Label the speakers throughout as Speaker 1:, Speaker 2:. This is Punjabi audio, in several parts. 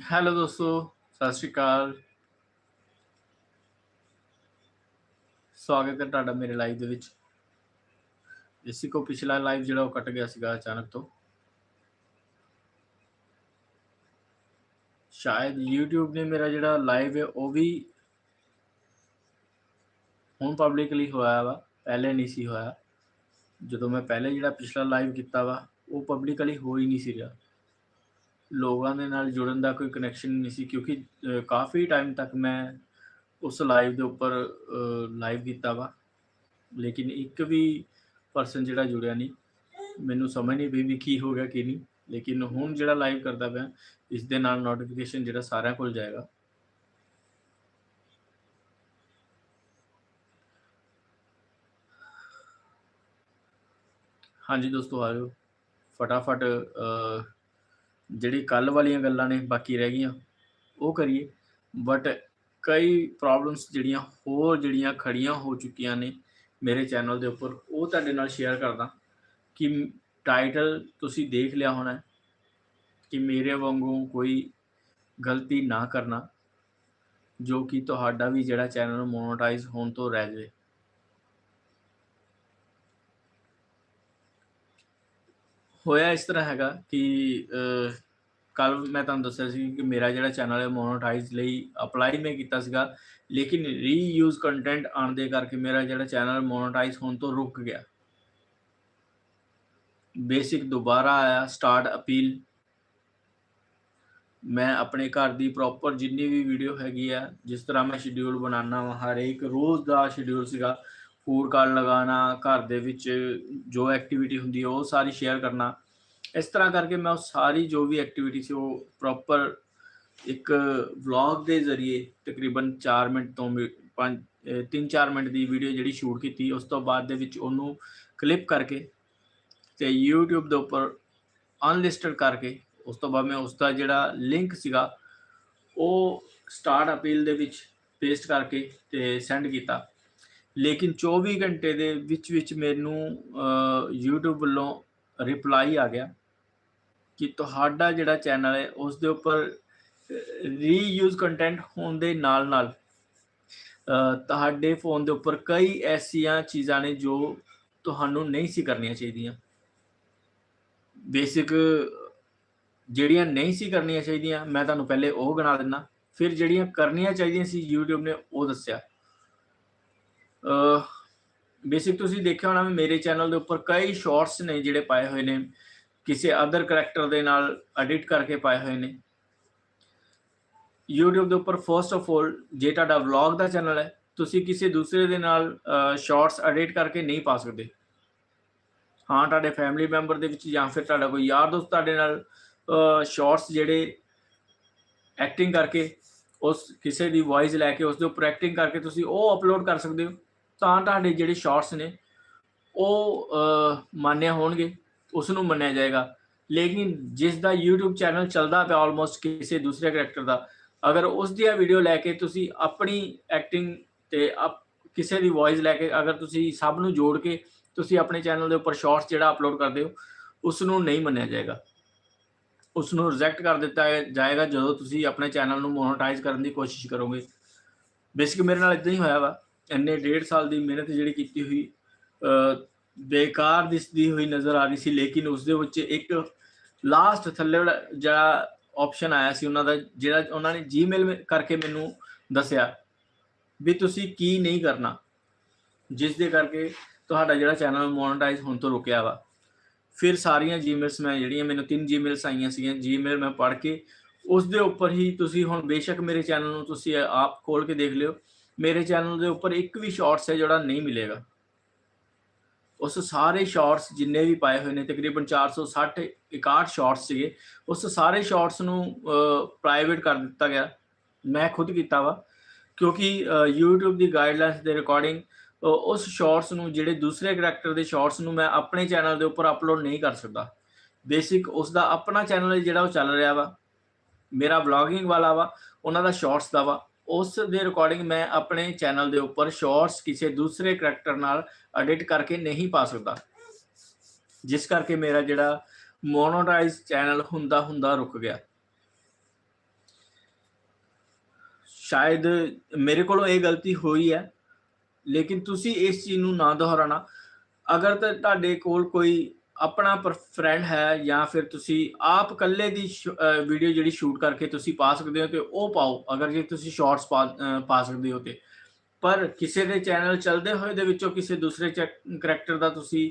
Speaker 1: ਹੈਲੋ ਦੋਸਤੋ ਸਤਿ ਸ਼੍ਰੀ ਅਕਾਲ ਸਵਾਗਤ ਹੈ ਤੁਹਾਡਾ ਮੇਰੇ ਲਾਈਵ ਦੇ ਵਿੱਚ ਇਸੇ ਕੋ ਪਿਛਲਾ ਲਾਈਵ ਜਿਹੜਾ ਉਹ ਕੱਟ ਗਿਆ ਸੀਗਾ ਅਚਾਨਕ ਤੋਂ ਸ਼ਾਇਦ YouTube ਨੇ ਮੇਰਾ ਜਿਹੜਾ ਲਾਈਵ ਹੈ ਉਹ ਵੀ ਹੁਣ ਪਬਲਿਕਲੀ ਹੋਇਆ ਵਾ ਪਹਿਲੇ ਨਹੀਂ ਸੀ ਹੋਇਆ ਜਦੋਂ ਮੈਂ ਪਹਿਲੇ ਜਿਹੜਾ ਪਿਛਲਾ ਲਾਈਵ ਕੀਤਾ ਵਾ ਉਹ ਪਬਲਿਕਲੀ ਹੋ ਹੀ ਨਹੀਂ ਸੀ ਰਿਹਾ ਲੋਕਾਂ ਦੇ ਨਾਲ ਜੁੜਨ ਦਾ ਕੋਈ ਕਨੈਕਸ਼ਨ ਨਹੀਂ ਸੀ ਕਿਉਂਕਿ ਕਾਫੀ ਟਾਈਮ ਤੱਕ ਮੈਂ ਉਸ ਲਾਈਵ ਦੇ ਉੱਪਰ ਲਾਈਵ ਕੀਤਾ ਵਾ। ਲੇਕਿਨ ਇੱਕ ਵੀ ਪਰਸਨ ਜਿਹੜਾ ਜੁੜਿਆ ਨਹੀਂ, ਮੈਨੂੰ ਸਮਝ ਨਹੀਂ ਪਈ ਵੀ ਕੀ ਹੋ ਗਿਆ, ਕੀ ਨਹੀਂ। ਲੇਕਿਨ ਹੁਣ ਜਿਹੜਾ ਲਾਈਵ ਕਰਦਾ ਪਿਆ, ਇਸ ਦੇ ਨਾਲ ਨੋਟੀਫਿਕੇਸ਼ਨ ਜਿਹੜਾ ਸਾਰਿਆਂ ਕੋਲ ਜਾਏਗਾ। ਹਾਂਜੀ ਦੋਸਤੋ, ਆ ਜਾਓ। ਫਟਾਫਟ ਜਿਹੜੀ ਕੱਲ ਵਾਲੀਆਂ ਗੱਲਾਂ ਨੇ ਬਾਕੀ ਰਹਿ ਗਈਆਂ, ਉਹ ਕਰੀਏ। ਬਟ ਕਈ ਪ੍ਰੋਬਲਮਸ ਜਿਹੜੀਆਂ ਹੋਰ ਜਿਹੜੀਆਂ ਖੜੀਆਂ ਹੋ ਚੁੱਕੀਆਂ ਨੇ ਮੇਰੇ ਚੈਨਲ ਦੇ ਉੱਪਰ, ਉਹ ਤੁਹਾਡੇ ਨਾਲ ਸ਼ੇਅਰ ਕਰਦਾ ਕਿ ਟਾਈਟਲ ਤੁਸੀਂ ਦੇਖ ਲਿਆ ਹੋਣਾ ਕਿ ਮੇਰੇ ਵਾਂਗੂ ਕੋਈ ਗਲਤੀ ਨਾ ਕਰਨਾ, ਜੋ ਕਿ ਤੁਹਾਡਾ ਵੀ ਜਿਹੜਾ ਚੈਨਲ ਮੋਨੋਟਾਈਜ਼ ਹੋਣ ਤੋਂ ਰਹਿ ਜਾਵੇ। ਹੋਇਆ ਇਸ ਤਰ੍ਹਾਂ ਹੈਗਾ ਕਿ ਕੱਲ ਮੈਂ ਤੁਹਾਨੂੰ ਦੱਸਿਆ ਸੀ ਕਿ ਮੇਰਾ ਜਿਹੜਾ ਚੈਨਲ ਹੈ ਮੋਨੋਟਾਈਜ਼ ਲਈ ਅਪਲਾਈ ਮੈਂ ਕੀਤਾ ਸੀਗਾ, ਲੇਕਿਨ ਰੀਯੂਜ਼ ਕੰਟੈਂਟ ਆਉਣ ਦੇ ਕਰਕੇ ਮੇਰਾ ਜਿਹੜਾ ਚੈਨਲ ਮੋਨੋਟਾਈਜ਼ ਹੋਣ ਤੋਂ ਰੁਕ ਗਿਆ। ਬੇਸਿਕ ਦੁਬਾਰਾ ਆਇਆ ਸਟਾਰਟ ਅਪੀਲ ਮੈਂ ਆਪਣੇ ਘਰ ਦੀ ਪ੍ਰੋਪਰ ਜਿੰਨੀ ਵੀ ਵੀਡੀਓ ਹੈਗੀ ਆ, ਜਿਸ ਤਰ੍ਹਾਂ ਮੈਂ ਸ਼ਡਿਊਲ ਬਣਾਉਣਾ ਵਾ ਹਰ ਇੱਕ ਰੋਜ਼ ਦਾ ਸ਼ਡਿਊਲ ਸੀਗਾ ਫੂਡ ਕਾਰਡ ਲਗਾਉਣਾ, ਘਰ ਦੇ ਵਿੱਚ ਜੋ ਐਕਟੀਵਿਟੀ ਹੁੰਦੀ ਹੈ ਉਹ ਸਾਰੀ ਸ਼ੇਅਰ ਕਰਨਾ। ਇਸ ਤਰ੍ਹਾਂ ਕਰਕੇ ਮੈਂ ਉਹ ਸਾਰੀ ਜੋ ਵੀ ਐਕਟੀਵਿਟੀ ਸੀ, ਉਹ ਪ੍ਰੋਪਰ ਇੱਕ ਵਲੌਗ ਦੇ ਜ਼ਰੀਏ ਤਕਰੀਬਨ 4 ਮਿੰਟ ਤੋਂ 5 3-4 ਮਿੰਟ ਦੀ ਵੀਡੀਓ ਜਿਹੜੀ ਸ਼ੂਟ ਕੀਤੀ, ਉਸ ਤੋਂ ਬਾਅਦ ਦੇ ਵਿੱਚ ਉਹਨੂੰ ਕਲਿੱਪ ਕਰਕੇ ਤੇ YouTube ਦੇ ਉੱਪਰ ਅਨਲਿਸਟਡ ਕਰਕੇ, ਉਸ ਤੋਂ ਬਾਅਦ ਮੈਂ ਉਸ ਦਾ ਜਿਹੜਾ ਲਿੰਕ ਸੀਗਾ, ਉਹ ਸਟਾਰਟ ਅਪੀਲ ਦੇ ਵਿੱਚ ਪੇਸਟ ਕਰਕੇ ਤੇ ਸੈਂਡ ਕੀਤਾ। ਲੇਕਿਨ 24 ਘੰਟੇ ਦੇ ਵਿੱਚ ਵਿੱਚ ਮੈਨੂੰ ਅ, YouTube ਵੱਲੋਂ ਰਿਪਲਾਈ ਆ ਗਿਆ ਕਿ ਤੁਹਾਡਾ ਜਿਹੜਾ ਚੈਨਲ ਹੈ ਉਸ ਦੇ ਉੱਪਰ ਰੀਯੂਜ਼ ਕੰਟੈਂਟ ਹੋਣ ਦੇ ਨਾਲ ਨਾਲ ਤੁਹਾਡੇ ਫੋਨ ਦੇ ਉੱਪਰ ਕਈ ਐਸੀਆਂ ਚੀਜ਼ਾਂ ਨੇ ਜੋ ਤੁਹਾਨੂੰ ਨਹੀਂ ਸੀ ਕਰਨੀਆਂ ਚਾਹੀਦੀਆਂ। ਬੇਸਿਕ ਜਿਹੜੀਆਂ ਨਹੀਂ ਸੀ ਕਰਨੀਆਂ ਚਾਹੀਦੀਆਂ ਮੈਂ ਤੁਹਾਨੂੰ ਪਹਿਲੇ ਉਹ ਗਿਣਾ ਦਿੰਦਾ। ਫਿਰ ਜਿਹੜੀਆਂ ਕਰਨੀਆਂ ਚਾਹੀਦੀਆਂ ਸੀ YouTube ਨੇ ਉਹ ਦੱਸਿਆ। ਬੇਸਿਕ ਤੁਸੀਂ ਦੇਖਿਆ ਹੋਣਾ ਵੀ ਮੇਰੇ ਚੈਨਲ ਦੇ ਉੱਪਰ ਕਈ ਸ਼ਾਰਟਸ ਨੇ ਜਿਹੜੇ ਪਾਏ ਹੋਏ ਨੇ। ਕਿਸੇ ਅਦਰ ਕੈਰੈਕਟਰ ਦੇ ਨਾਲ ਐਡਿਟ ਕਰਕੇ ਪਾਏ ਹੋਏ ਨੇ। YouTube ਦੇ ਉੱਪਰ ਫਰਸਟ ਆਫ ਆਲ ਜੇ ਤੁਹਾਡਾ ਵਲੌਗ ਦਾ ਚੈਨਲ ਹੈ, ਤੁਸੀਂ ਕਿਸੇ ਦੂਸਰੇ ਦੇ ਨਾਲ ਸ਼ਾਰਟਸ ਐਡਿਟ ਕਰਕੇ ਨਹੀਂ ਪਾ ਸਕਦੇ। ਹਾਂ, ਤੁਹਾਡੇ ਫੈਮਿਲੀ ਮੈਂਬਰ ਦੇ ਵਿੱਚ ਜਾਂ ਫਿਰ ਤੁਹਾਡਾ ਕੋਈ ਯਾਰ ਦੋਸਤ ਤੁਹਾਡੇ ਨਾਲ ਸ਼ਾਰਟਸ ਜਿਹੜੇ ਐਕਟਿੰਗ ਕਰਕੇ, ਉਸ ਕਿਸੇ ਦੀ ਵੌਇਸ ਲੈ ਕੇ, ਉਸ ਦੇ ਉੱਪਰ ਐਕਟਿੰਗ ਕਰਕੇ ਤੁਸੀਂ ਉਹ ਅਪਲੋਡ ਕਰ ਸਕਦੇ ਹੋ। ਤਾਂ ਤੁਹਾਡੇ ਜਿਹੜੇ ਸ਼ਾਰਟਸ ਨੇ, ਉਹ ਮੰਨਿਆ ਹੋਣਗੇ ਉਸ ਨੂੰ ਮੰਨਿਆ ਜਾਏਗਾ। ਲੇਕਿਨ ਜਿਸ ਦਾ YouTube ਚੈਨਲ ਚੱਲਦਾ ਪਿਆ ਆਲਮੋਸਟ ਕਿਸੇ ਦੂਸਰੇ ਕੈਰੈਕਟਰ ਦਾ, ਅਗਰ ਉਸ ਦੀ ਵੀਡੀਓ ਲੈ ਕੇ ਤੁਸੀਂ ਆਪਣੀ ਐਕਟਿੰਗ ਤੇ ਕਿਸੇ ਦੀ ਵੌਇਸ ਲੈ ਕੇ ਅਗਰ ਤੁਸੀਂ ਸਭ ਨੂੰ ਜੋੜ ਕੇ ਤੁਸੀਂ ਆਪਣੇ ਚੈਨਲ ਦੇ ਉੱਪਰ ਸ਼ਾਰਟਸ ਜਿਹੜਾ ਅਪਲੋਡ ਕਰਦੇ ਹੋ ਉਸ ਨੂੰ ਨਹੀਂ ਮੰਨਿਆ ਜਾਏਗਾ। ਉਸ ਨੂੰ ਰਿਜੈਕਟ ਕਰ ਦਿੱਤਾ ਜਾਏਗਾ ਜਦੋਂ ਤੁਸੀਂ ਆਪਣੇ ਚੈਨਲ ਨੂੰ ਮੋਨੋਟਾਈਜ਼ ਕਰਨ ਦੀ ਕੋਸ਼ਿਸ਼ ਕਰੋਗੇ। ਬੇਸਿਕ ਮੇਰੇ ਨਾਲ ਇਦਾਂ ਹੀ ਹੋਇਆ ਵਾ। ਇੰਨੇ ਡੇਢ ਸਾਲ ਦੀ ਮਿਹਨਤ ਜਿਹੜੀ ਕੀਤੀ ਹੋਈ ਬੇਕਾਰ ਦਿਸਦੀ ਹੋਈ ਨਜ਼ਰ ਆ ਰਹੀ ਸੀ, ਲੇਕਿਨ ਉਸ ਦੇ ਵਿੱਚ ਇੱਕ ਲਾਸਟ ਥੱਲੇ ਜਿਹੜਾ ਆਪਸ਼ਨ ਆਇਆ ਸੀ ਉਹਨਾਂ ਦਾ, ਜਿਹੜਾ ਉਹਨਾਂ ਨੇ ਜੀਮੇਲ ਕਰਕੇ ਮੈਨੂੰ ਦੱਸਿਆ ਵੀ ਤੁਸੀਂ ਕੀ ਨਹੀਂ ਕਰਨਾ, ਜਿਸ ਦੇ ਕਰਕੇ ਤੁਹਾਡਾ ਜਿਹੜਾ ਚੈਨਲ ਮੋਨੇਟਾਈਜ਼ ਹੋਣ ਤੋਂ ਰੁਕਿਆ ਵਾ। ਫਿਰ ਸਾਰੀਆਂ ਜੀਮੇਲਸ ਮੈਂ ਜਿਹੜੀਆਂ, ਮੈਨੂੰ ਤਿੰਨ ਜੀਮੇਲਸ ਆਈਆਂ ਸੀਗੀਆਂ ਜੀਮੇਲ ਮੈਂ ਪੜ੍ਹ ਕੇ ਉਸ ਦੇ ਉੱਪਰ ਹੀ ਤੁਸੀਂ ਹੁਣ ਬੇਸ਼ੱਕ ਮੇਰੇ ਚੈਨਲ ਨੂੰ ਤੁਸੀਂ ਆਪ ਖੋਲ ਕੇ ਦੇਖ ਲਿਓ। ਮੇਰੇ ਚੈਨਲ ਦੇ ਉੱਪਰ ਇੱਕ ਵੀ ਸ਼ਾਰਟਸ ਹੈ ਜਿਹੜਾ ਨਹੀਂ ਮਿਲੇਗਾ। ਉਸ ਸਾਰੇ ਸ਼ਾਰਟਸ ਜਿੰਨੇ ਵੀ ਪਾਏ ਹੋਏ ਨੇ, ਤਕਰੀਬਨ 460 61 ਸ਼ਾਰਟਸ ਸੀਗੇ। ਉਸ ਸਾਰੇ ਸ਼ਾਰਟਸ ਨੂੰ ਪ੍ਰਾਈਵੇਟ ਕਰ ਦਿੱਤਾ ਗਿਆ। ਮੈਂ ਖੁਦ ਕੀਤਾ ਵਾ, ਕਿਉਂਕਿ YouTube ਦੀ ਗਾਈਡਲਾਈਨਸ ਦੇ ਰਿਕਾਰਡਿੰਗ ਉਸ ਸ਼ਾਰਟਸ ਨੂੰ, ਜਿਹੜੇ ਦੂਸਰੇ ਕੈਰੈਕਟਰ ਦੇ ਸ਼ਾਰਟਸ ਨੂੰ ਮੈਂ ਆਪਣੇ ਚੈਨਲ ਦੇ ਉੱਪਰ ਅਪਲੋਡ ਨਹੀਂ ਕਰ ਸਕਦਾ। ਬੇਸਿਕ ਉਸ ਦਾ ਆਪਣਾ ਚੈਨਲ ਜਿਹੜਾ ਉਹ ਚੱਲ ਰਿਹਾ ਵਾ। ਮੇਰਾ ਵਲੌਗਿੰਗ ਵਾਲਾ ਵਾ, ਉਹਨਾਂ ਦਾ ਸ਼ਾਰਟਸ ਦਾ ਵਾ। ਉਸ ਦੇ ਰਿਕਾਰਡਿੰਗ ਮੈਂ ਆਪਣੇ ਚੈਨਲ ਦੇ ਉੱਪਰ ਸ਼ਾਰਟਸ ਕਿਸੇ ਦੂਸਰੇ ਕੈਰੈਕਟਰ ਨਾਲ ਐਡਿਟ ਕਰਕੇ ਨਹੀਂ ਪਾ ਸਕਦਾ। ਜਿਸ ਕਰਕੇ ਮੇਰਾ ਜਿਹੜਾ ਮੋਨੋਟਾਈਜ਼ ਚੈਨਲ ਹੁੰਦਾ ਹੁੰਦਾ ਰੁਕ ਗਿਆ। ਸ਼ਾਇਦ ਮੇਰੇ ਕੋਲੋਂ ਇਹ ਗਲਤੀ ਹੋਈ ਹੈ, ਲੇਕਿਨ ਤੁਸੀਂ ਇਸ ਚੀਜ਼ ਨੂੰ ਨਾ ਦੁਹਰਾਣਾ ਅਗਰ ਤਾਂ ਤੁਹਾਡੇ ਕੋਲ ਕੋਈ ਆਪਣਾ ਫਰੈਂਡ ਹੈ ਜਾਂ ਫਿਰ ਤੁਸੀਂ ਆਪ ਇਕੱਲੇ ਦੀ ਵੀਡੀਓ ਜਿਹੜੀ ਸ਼ੂਟ ਕਰਕੇ ਤੁਸੀਂ ਪਾ ਸਕਦੇ ਹੋ ਤੇ ਉਹ ਪਾਓ, ਅਗਰ ਜੇ ਤੁਸੀਂ ਸ਼ਾਰਟਸ ਪਾ ਪਾ ਸਕਦੇ ਹੋ ਤੇ। ਪਰ ਕਿਸੇ ਦੇ ਚੈਨਲ ਚੱਲਦੇ ਹੋਏ ਦੇ ਵਿੱਚੋਂ ਕਿਸੇ ਦੂਸਰੇ ਕਰੈਕਟਰ ਦਾ ਤੁਸੀਂ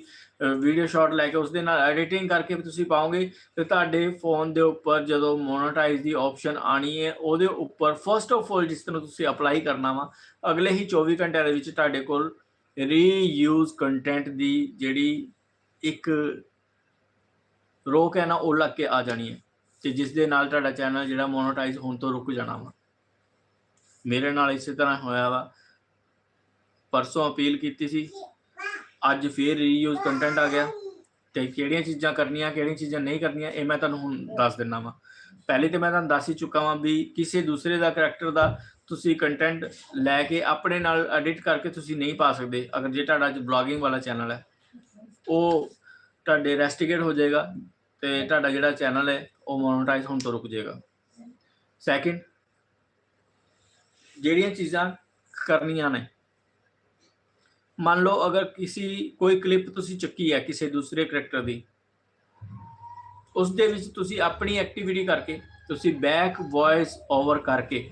Speaker 1: ਵੀਡੀਓ ਸ਼ਾਟ ਲੈ ਕੇ ਉਸ ਦੇ ਨਾਲ ਐਡੀਟਿੰਗ ਕਰਕੇ ਵੀ ਤੁਸੀਂ ਪਾਓਗੇ, ਤੇ ਤੁਹਾਡੇ ਫੋਨ ਦੇ ਉੱਪਰ ਜਦੋਂ ਮੋਨੇਟਾਈਜ਼ ਦੀ ਆਪਸ਼ਨ ਆਣੀ ਹੈ, ਉਹਦੇ ਉੱਪਰ ਫਰਸਟ ਆਫ ਆਲ ਜਿਸ ਤਰ੍ਹਾਂ ਤੁਸੀਂ ਅਪਲਾਈ ਕਰਨਾ ਵਾ, ਅਗਲੇ ਹੀ 24 ਘੰਟਿਆਂ ਦੇ ਵਿੱਚ ਤੁਹਾਡੇ ਕੋਲ ਰੀਯੂਜ਼ ਕੰਟੈਂਟ ਦੀ ਜਿਹੜੀ ਇੱਕ ਰੋਕ ਹੈ ਨਾ, ਉਹ ਲੱਗ ਕੇ ਆ ਜਾਣੀ ਹੈ। ਤੇ ਜਿਸ ਦੇ ਨਾਲ ਤੁਹਾਡਾ ਚੈਨਲ ਜਿਹੜਾ ਮੋਨੋਟਾਈਜ਼ ਹੋਣ ਤੋਂ ਰੁਕ ਜਾਣਾ ਵਾ। ਮੇਰੇ ਨਾਲ ਇਸੇ ਤਰ੍ਹਾਂ ਹੋਇਆ ਵਾ। ਪਰਸੋਂ ਅਪੀਲ ਕੀਤੀ ਸੀ। ਅੱਜ ਫੇਰ ਰੀਯੂਜ਼ ਕੰਟੈਂਟ ਆ ਗਿਆ। ਤੇ ਕਿਹੜੀਆਂ ਚੀਜ਼ਾਂ ਕਰਨੀਆਂ, ਕਿਹੜੀਆਂ ਚੀਜ਼ਾਂ ਨਹੀਂ ਕਰਨੀਆਂ, ਇਹ ਮੈਂ ਤੁਹਾਨੂੰ ਹੁਣ ਦੱਸ ਦਿੰਨਾ ਵਾਂ। ਪਹਿਲੇ ਤੇ ਮੈਂ ਤੁਹਾਨੂੰ ਦੱਸ ਹੀ ਚੁੱਕਾ ਵਾਂ ਵੀ ਕਿਸੇ ਦੂਸਰੇ ਦਾ ਕਰੈਕਟਰ ਦਾ ਤੁਸੀਂ ਕੰਟੈਂਟ ਲੈ ਕੇ ਆਪਣੇ ਨਾਲ ਐਡਿਟ ਕਰਕੇ ਤੁਸੀਂ ਨਹੀਂ ਪਾ ਸਕਦੇ। ਅਗਰ ਜੇ ਤੁਹਾਡਾ ਅੱਜ ਬਲੌਗਿੰਗ ਵਾਲਾ ਚੈਨਲ ਹੈ ਉਹ ਤੁਹਾਡੇ ਰੈਸਟੀਗੇਟ ਹੋ ਜਾਏਗਾ ਤੇ ਤੁਹਾਡਾ ਜਿਹੜਾ ਚੈਨਲ ਹੈ, ਉਹ ਮੋਨੇਟਾਈਜ਼ ਹੋਣ ਤੋਂ ਰੁਕ ਜਾਏਗਾ। ਸੈਕਿੰਡ ਜਿਹੜੀਆਂ ਚੀਜ਼ਾਂ ਕਰਨੀਆਂ ਨੇ, ਮੰਨ ਲਓ ਅਗਰ ਕਿਸੇ, ਕੋਈ ਕਲਿੱਪ ਤੁਸੀਂ ਚੱਕੀ ਹੈ ਕਿਸੇ ਦੂਸਰੇ ਕਰੈਕਟਰ ਦੀ ਉਸ ਦੇ ਵਿੱਚ ਤੁਸੀਂ ਆਪਣੀ ਐਕਟੀਵਿਟੀ ਕਰਕੇ, ਤੁਸੀਂ ਬੈਕ ਵੌਇਸ ਓਵਰ ਕਰਕੇ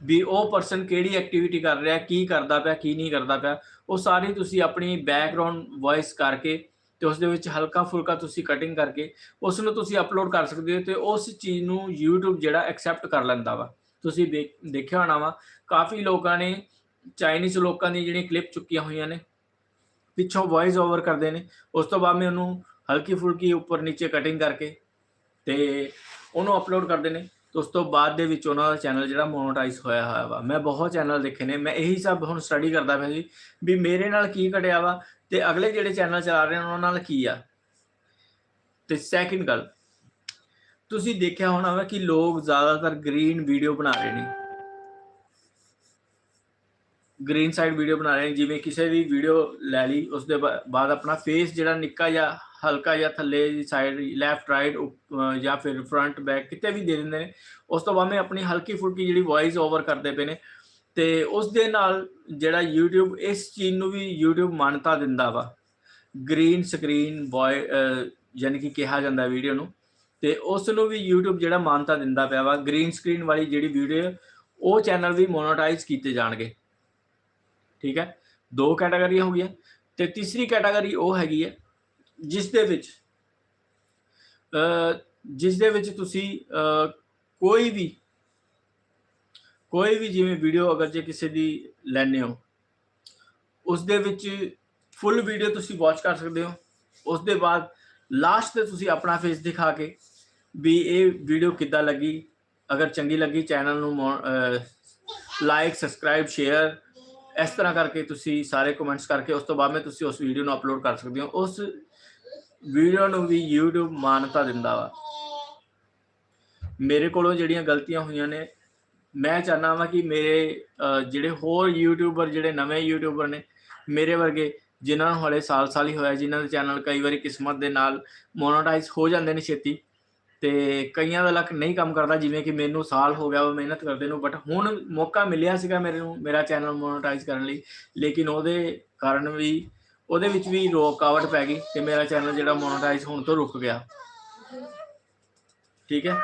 Speaker 1: ਵੀ ਉਹ ਪਰਸਨ ਕਿਹੜੀ ਐਕਟੀਵਿਟੀ ਕਰ ਰਿਹਾ, ਕੀ ਕਰਦਾ ਪਿਆ, ਕੀ ਨਹੀਂ ਕਰਦਾ ਪਿਆ ਉਹ ਸਾਰੀ ਤੁਸੀਂ ਆਪਣੀ ਬੈਕਗ੍ਰਾਉਂਡ ਵੌਇਸ ਕਰਕੇ ਤੇ ਉਸ ਦੇ ਵਿੱਚ ਹਲਕਾ ਫੁਲਕਾ ਤੁਸੀਂ ਕਟਿੰਗ ਕਰਕੇ ਉਸ ਨੂੰ ਤੁਸੀਂ ਅਪਲੋਡ ਕਰ ਸਕਦੇ ਹੋ ਤੇ ਉਸ ਚੀਜ਼ ਨੂੰ YouTube ਜਿਹੜਾ ਐਕਸੈਪਟ ਕਰ ਲੈਂਦਾ ਵਾ। ਤੁਸੀਂ ਦੇਖਿਆ ਹੋਣਾ ਵਾ, ਕਾਫੀ ਲੋਕਾਂ ਨੇ ਚਾਈਨੀਜ਼ ਲੋਕਾਂ ਦੀ ਜਿਹੜੀ ਕਲਿੱਪ ਚੁੱਕੀਆਂ ਹੋਈਆਂ ਨੇ, ਪਿੱਛੋਂ ਵੌਇਸ ਓਵਰ ਕਰਦੇ ਨੇ, ਉਸ ਤੋਂ ਬਾਅਦ ਮੈਂ ਉਹਨੂੰ ਹਲਕੀ ਫੁਲਕੀ ਉੱਪਰ ਨੀਚੇ ਕਟਿੰਗ ਕਰਕੇ ਤੇ ਉਹਨੂੰ ਅਪਲੋਡ ਕਰਦੇ ਨੇ। ਤੇ ਉਸ ਤੋਂ ਬਾਅਦ ਦੇ ਵਿੱਚ ਉਹਨਾਂ ਦਾ ਚੈਨਲ ਜਿਹੜਾ ਮੋਨੇਟਾਈਜ਼ ਹੋਇਆ ਹੋਇਆ ਵਾ। ਮੈਂ ਬਹੁਤ ਚੈਨਲ ਦੇਖੇ ਨੇ। ਮੈਂ ਇਹੀ ਸਭ ਹੁਣ ਸਟੱਡੀ ਕਰਦਾ ਪਿਆ ਸੀ ਵੀ ਮੇਰੇ ਨਾਲ ਕੀ ਘਟਿਆ ਵਾ ਤੇ ਅਗਲੇ ਜਿਹੜੇ ਚੈਨਲ ਚਲਾ ਰਹੇ ਨੇ ਉਹਨਾਂ ਨਾਲ ਕੀ ਆ। ਤੇ ਸੈਕਿੰਡ ਗੱਲ, ਤੁਸੀਂ ਦੇਖਿਆ ਹੋਣਾ ਵਾ ਕਿ ਲੋਕ ਜ਼ਿਆਦਾਤਰ ਗ੍ਰੀਨ ਵੀਡੀਓ ਬਣਾ ਰਹੇ ਨੇ। ਗ੍ਰੀਨ ਸਾਈਡ ਵੀਡੀਓ ਬਣਾ ਰਹੇ ਨੇ। ਜਿਵੇਂ ਕਿਸੇ ਦੀ ਵੀਡੀਓ ਲੈ ਲਈ, ਉਸ ਦੇ ਬਾਅਦ ਆਪਣਾ ਫੇਸ ਜਿਹੜਾ ਨਿੱਕਾ ਜਿਹਾ ਹਲਕਾ ਜਾਂ ਥੱਲੇ ਦੀ ਸਾਈਡ ਲੈਫਟ ਰਾਈਟ ਜਾਂ ਫਿਰ ਫਰੰਟ ਬੈਕ ਕਿਤੇ ਵੀ ਦੇ ਦਿੰਦੇ ਨੇ। ਉਸ ਤੋਂ ਬਾਅਦ ਮੈਂ ਆਪਣੀ ਹਲਕੀ ਫੁਲਕੀ ਜਿਹੜੀ ਵੌਇਸ ਓਵਰ ਕਰਦੇ ਪਏ ਨੇ ਤੇ ਉਸ ਦੇ ਨਾਲ ਜਿਹੜਾ YouTube, ਇਸ ਚੀਜ਼ ਨੂੰ ਵੀ YouTube ਮਾਨਤਾ ਦਿੰਦਾ ਵਾ। ਗ੍ਰੀਨ ਸਕਰੀਨ ਬॉय ਯਾਨੀ ਕਿ ਕਿਹਾ ਜਾਂਦਾ ਵੀਡੀਓ ਨੂੰ। ਤੇ ਉਸ ਨੂੰ ਵੀ YouTube ਜਿਹੜਾ ਮਾਨਤਾ ਦਿੰਦਾ ਪਿਆ ਵਾ। ਗ੍ਰੀਨ ਸਕਰੀਨ ਵਾਲੀ ਜਿਹੜੀ ਵੀਡੀਓ ਉਹ ਚੈਨਲ ਵੀ ਮੋਨੋਟਾਈਜ਼ ਕੀਤੇ ਜਾਣਗੇ। ਠੀਕ ਹੈ? ਦੋ ਕੈਟਾਗਰੀਆਂ ਹੋ ਗਈਆਂ। ਤੇ ਤੀਸਰੀ ਕੈਟਾਗਰੀ ਉਹ ਹੈਗੀ ਹੈ ਜਿਸ ਦੇ ਵਿੱਚ ਜਿਸ ਦੇ ਵਿੱਚ ਤੁਸੀਂ ਕੋਈ ਵੀ ਕੋਈ ਵੀ ਜਿਵੇਂ ਵੀਡੀਓ ਅਗਰ ਜੇ ਕਿਸੇ ਦੀ ਲੈਣੇ ਹੋ, ਉਸ ਦੇ ਵਿੱਚ ਫੁੱਲ ਵੀਡੀਓ ਤੁਸੀਂ ਵਾਚ ਕਰ ਸਕਦੇ ਹੋ। ਉਸ ਦੇ ਬਾਅਦ ਲਾਸਟ ਤੇ ਤੁਸੀਂ ਆਪਣਾ ਫੇਸ ਦਿਖਾ ਕੇ ਵੀ ਇਹ ਵੀਡੀਓ ਕਿੱਦਾਂ ਲੱਗੀ। ਅਗਰ ਚੰਗੀ ਲੱਗੀ ਚੈਨਲ ਨੂੰ ਲਾਈਕ ਸਬਸਕ੍ਰਾਈਬ ਸ਼ੇਅਰ ਇਸ ਤਰ੍ਹਾਂ ਕਰਕੇ ਤੁਸੀਂ ਸਾਰੇ ਕਮੈਂਟਸ ਕਰਕੇ ਉਸ ਤੋਂ ਬਾਅਦ ਮੈਂ ਤੁਸੀਂ ਉਸ ਵੀਡੀਓ ਨੂੰ ਅਪਲੋਡ ਕਰ ਸਕਦੇ ਹੋ। ਉਸ ਵੀਡੀਓ ਨੂੰ ਵੀ YouTube ਮਾਨਤਾ ਦਿੰਦਾ ਵਾ। ਮੇਰੇ ਕੋਲੋਂ ਜਿਹੜੀਆਂ ਗਲਤੀਆਂ ਹੋਈਆਂ ਨੇ, ਮੈਂ ਚਾਹਨਾ ਵਾਂ ਕਿ ਮੇਰੇ ਜਿਹੜੇ ਹੋਰ ਯੂਟਿਊਬਰ ਜਿਹੜੇ ਨਵੇਂ ਯੂਟਿਊਬਰ ਨੇ, ਮੇਰੇ ਵਰਗੇ ਜਿਨ੍ਹਾਂ ਨੂੰ ਹਲੇ ਸਾਲ-ਸਾਲ ਹੀ ਹੋਇਆ, ਜਿਨ੍ਹਾਂ ਦੇ ਚੈਨਲ ਕਈ ਵਾਰੀ ਕਿਸਮਤ ਦੇ ਨਾਲ ਮੋਨੇਟਾਈਜ਼ ਹੋ ਜਾਂਦੇ ਨੇ ਛੇਤੀ, ਤੇ ਕਈਆਂ ਦਾ ਲੱਕ ਨਹੀਂ ਕੰਮ ਕਰਦਾ, ਜਿਵੇਂ ਕਿ ਮੈਨੂੰ ਸਾਲ ਹੋ ਗਿਆ, ਉਹ ਮਿਹਨਤ ਕਰਦੇ ਨੂੰ ਬਟ ਹੁਣ ਮੌਕਾ ਮਿਲਿਆ ਸੀਗਾ ਮੇਰੇ ਨੂੰ, ਮੇਰਾ ਚੈਨਲ ਮੋਨੇਟਾਈਜ਼ ਕਰਨ ਲਈ, ਲੇਕਿਨ ਉਹਦੇ ਕਾਰਨ ਵੀ ਉਹਦੇ ਵਿੱਚ ਵੀ ਰੁਕਾਵਟ ਪੈ ਗਈ ਤੇ ਮੇਰਾ ਚੈਨਲ ਜਿਹੜਾ ਮੋਨੇਟਾਈਜ਼ ਹੋਣ ਤੋਂ ਰੁਕ ਗਿਆ। ਠੀਕ ਹੈ?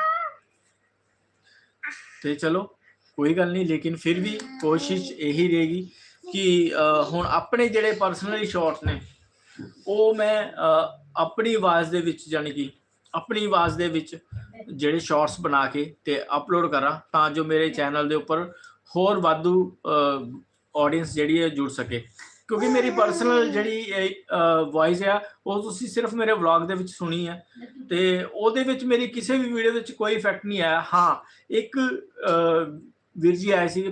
Speaker 1: ਤੇ ਚਲੋ, ਕੋਈ ਗੱਲ ਨਹੀਂ, ਲੇਕਿਨ ਫਿਰ ਵੀ ਕੋਸ਼ਿਸ਼ ਇਹੀ ਰਹੇਗੀ ਕਿ ਹੁਣ ਆਪਣੇ ਜਿਹੜੇ ਪਰਸਨਲੀ ਸ਼ਾਰਟਸ ਨੇ, ਉਹ ਮੈਂ ਆਪਣੀ ਆਵਾਜ਼ ਦੇ ਵਿੱਚ ਜਾਨੀ ਕਿ ਆਪਣੀ ਆਵਾਜ਼ ਦੇ ਵਿੱਚ ਜਿਹੜੇ ਸ਼ਾਰਟਸ ਬਣਾ ਕੇ ਤੇ ਅਪਲੋਡ ਕਰਾਂ ਤਾਂ ਜੋ ਮੇਰੇ ਚੈਨਲ ਦੇ ਉੱਪਰ ਹੋਰ ਵਾਧੂ ਆਡੀਅנס ਜਿਹੜੀ ਹੈ ਜੁੜ ਸਕੇ। ਕਿਉਂਕਿ ਮੇਰੀ ਪਰਸਨਲ ਜਿਹੜੀ ਵੌਇਸ ਆ, ਉਹ ਤੁਸੀਂ ਸਿਰਫ ਮੇਰੇ ਵਲੌਗ ਦੇ ਵਿੱਚ ਸੁਣੀ ਹੈ ਤੇ ਉਹਦੇ ਵਿੱਚ ਮੇਰੀ ਕਿਸੇ ਵੀ ਵੀਡੀਓ ਵਿੱਚ ਕੋਈ ਇਫੈਕਟ ਨਹੀਂ ਆਇਆ। ਹਾਂ, ਇੱਕ ਵੀਰ ਜੀ ਆਏ ਸੀ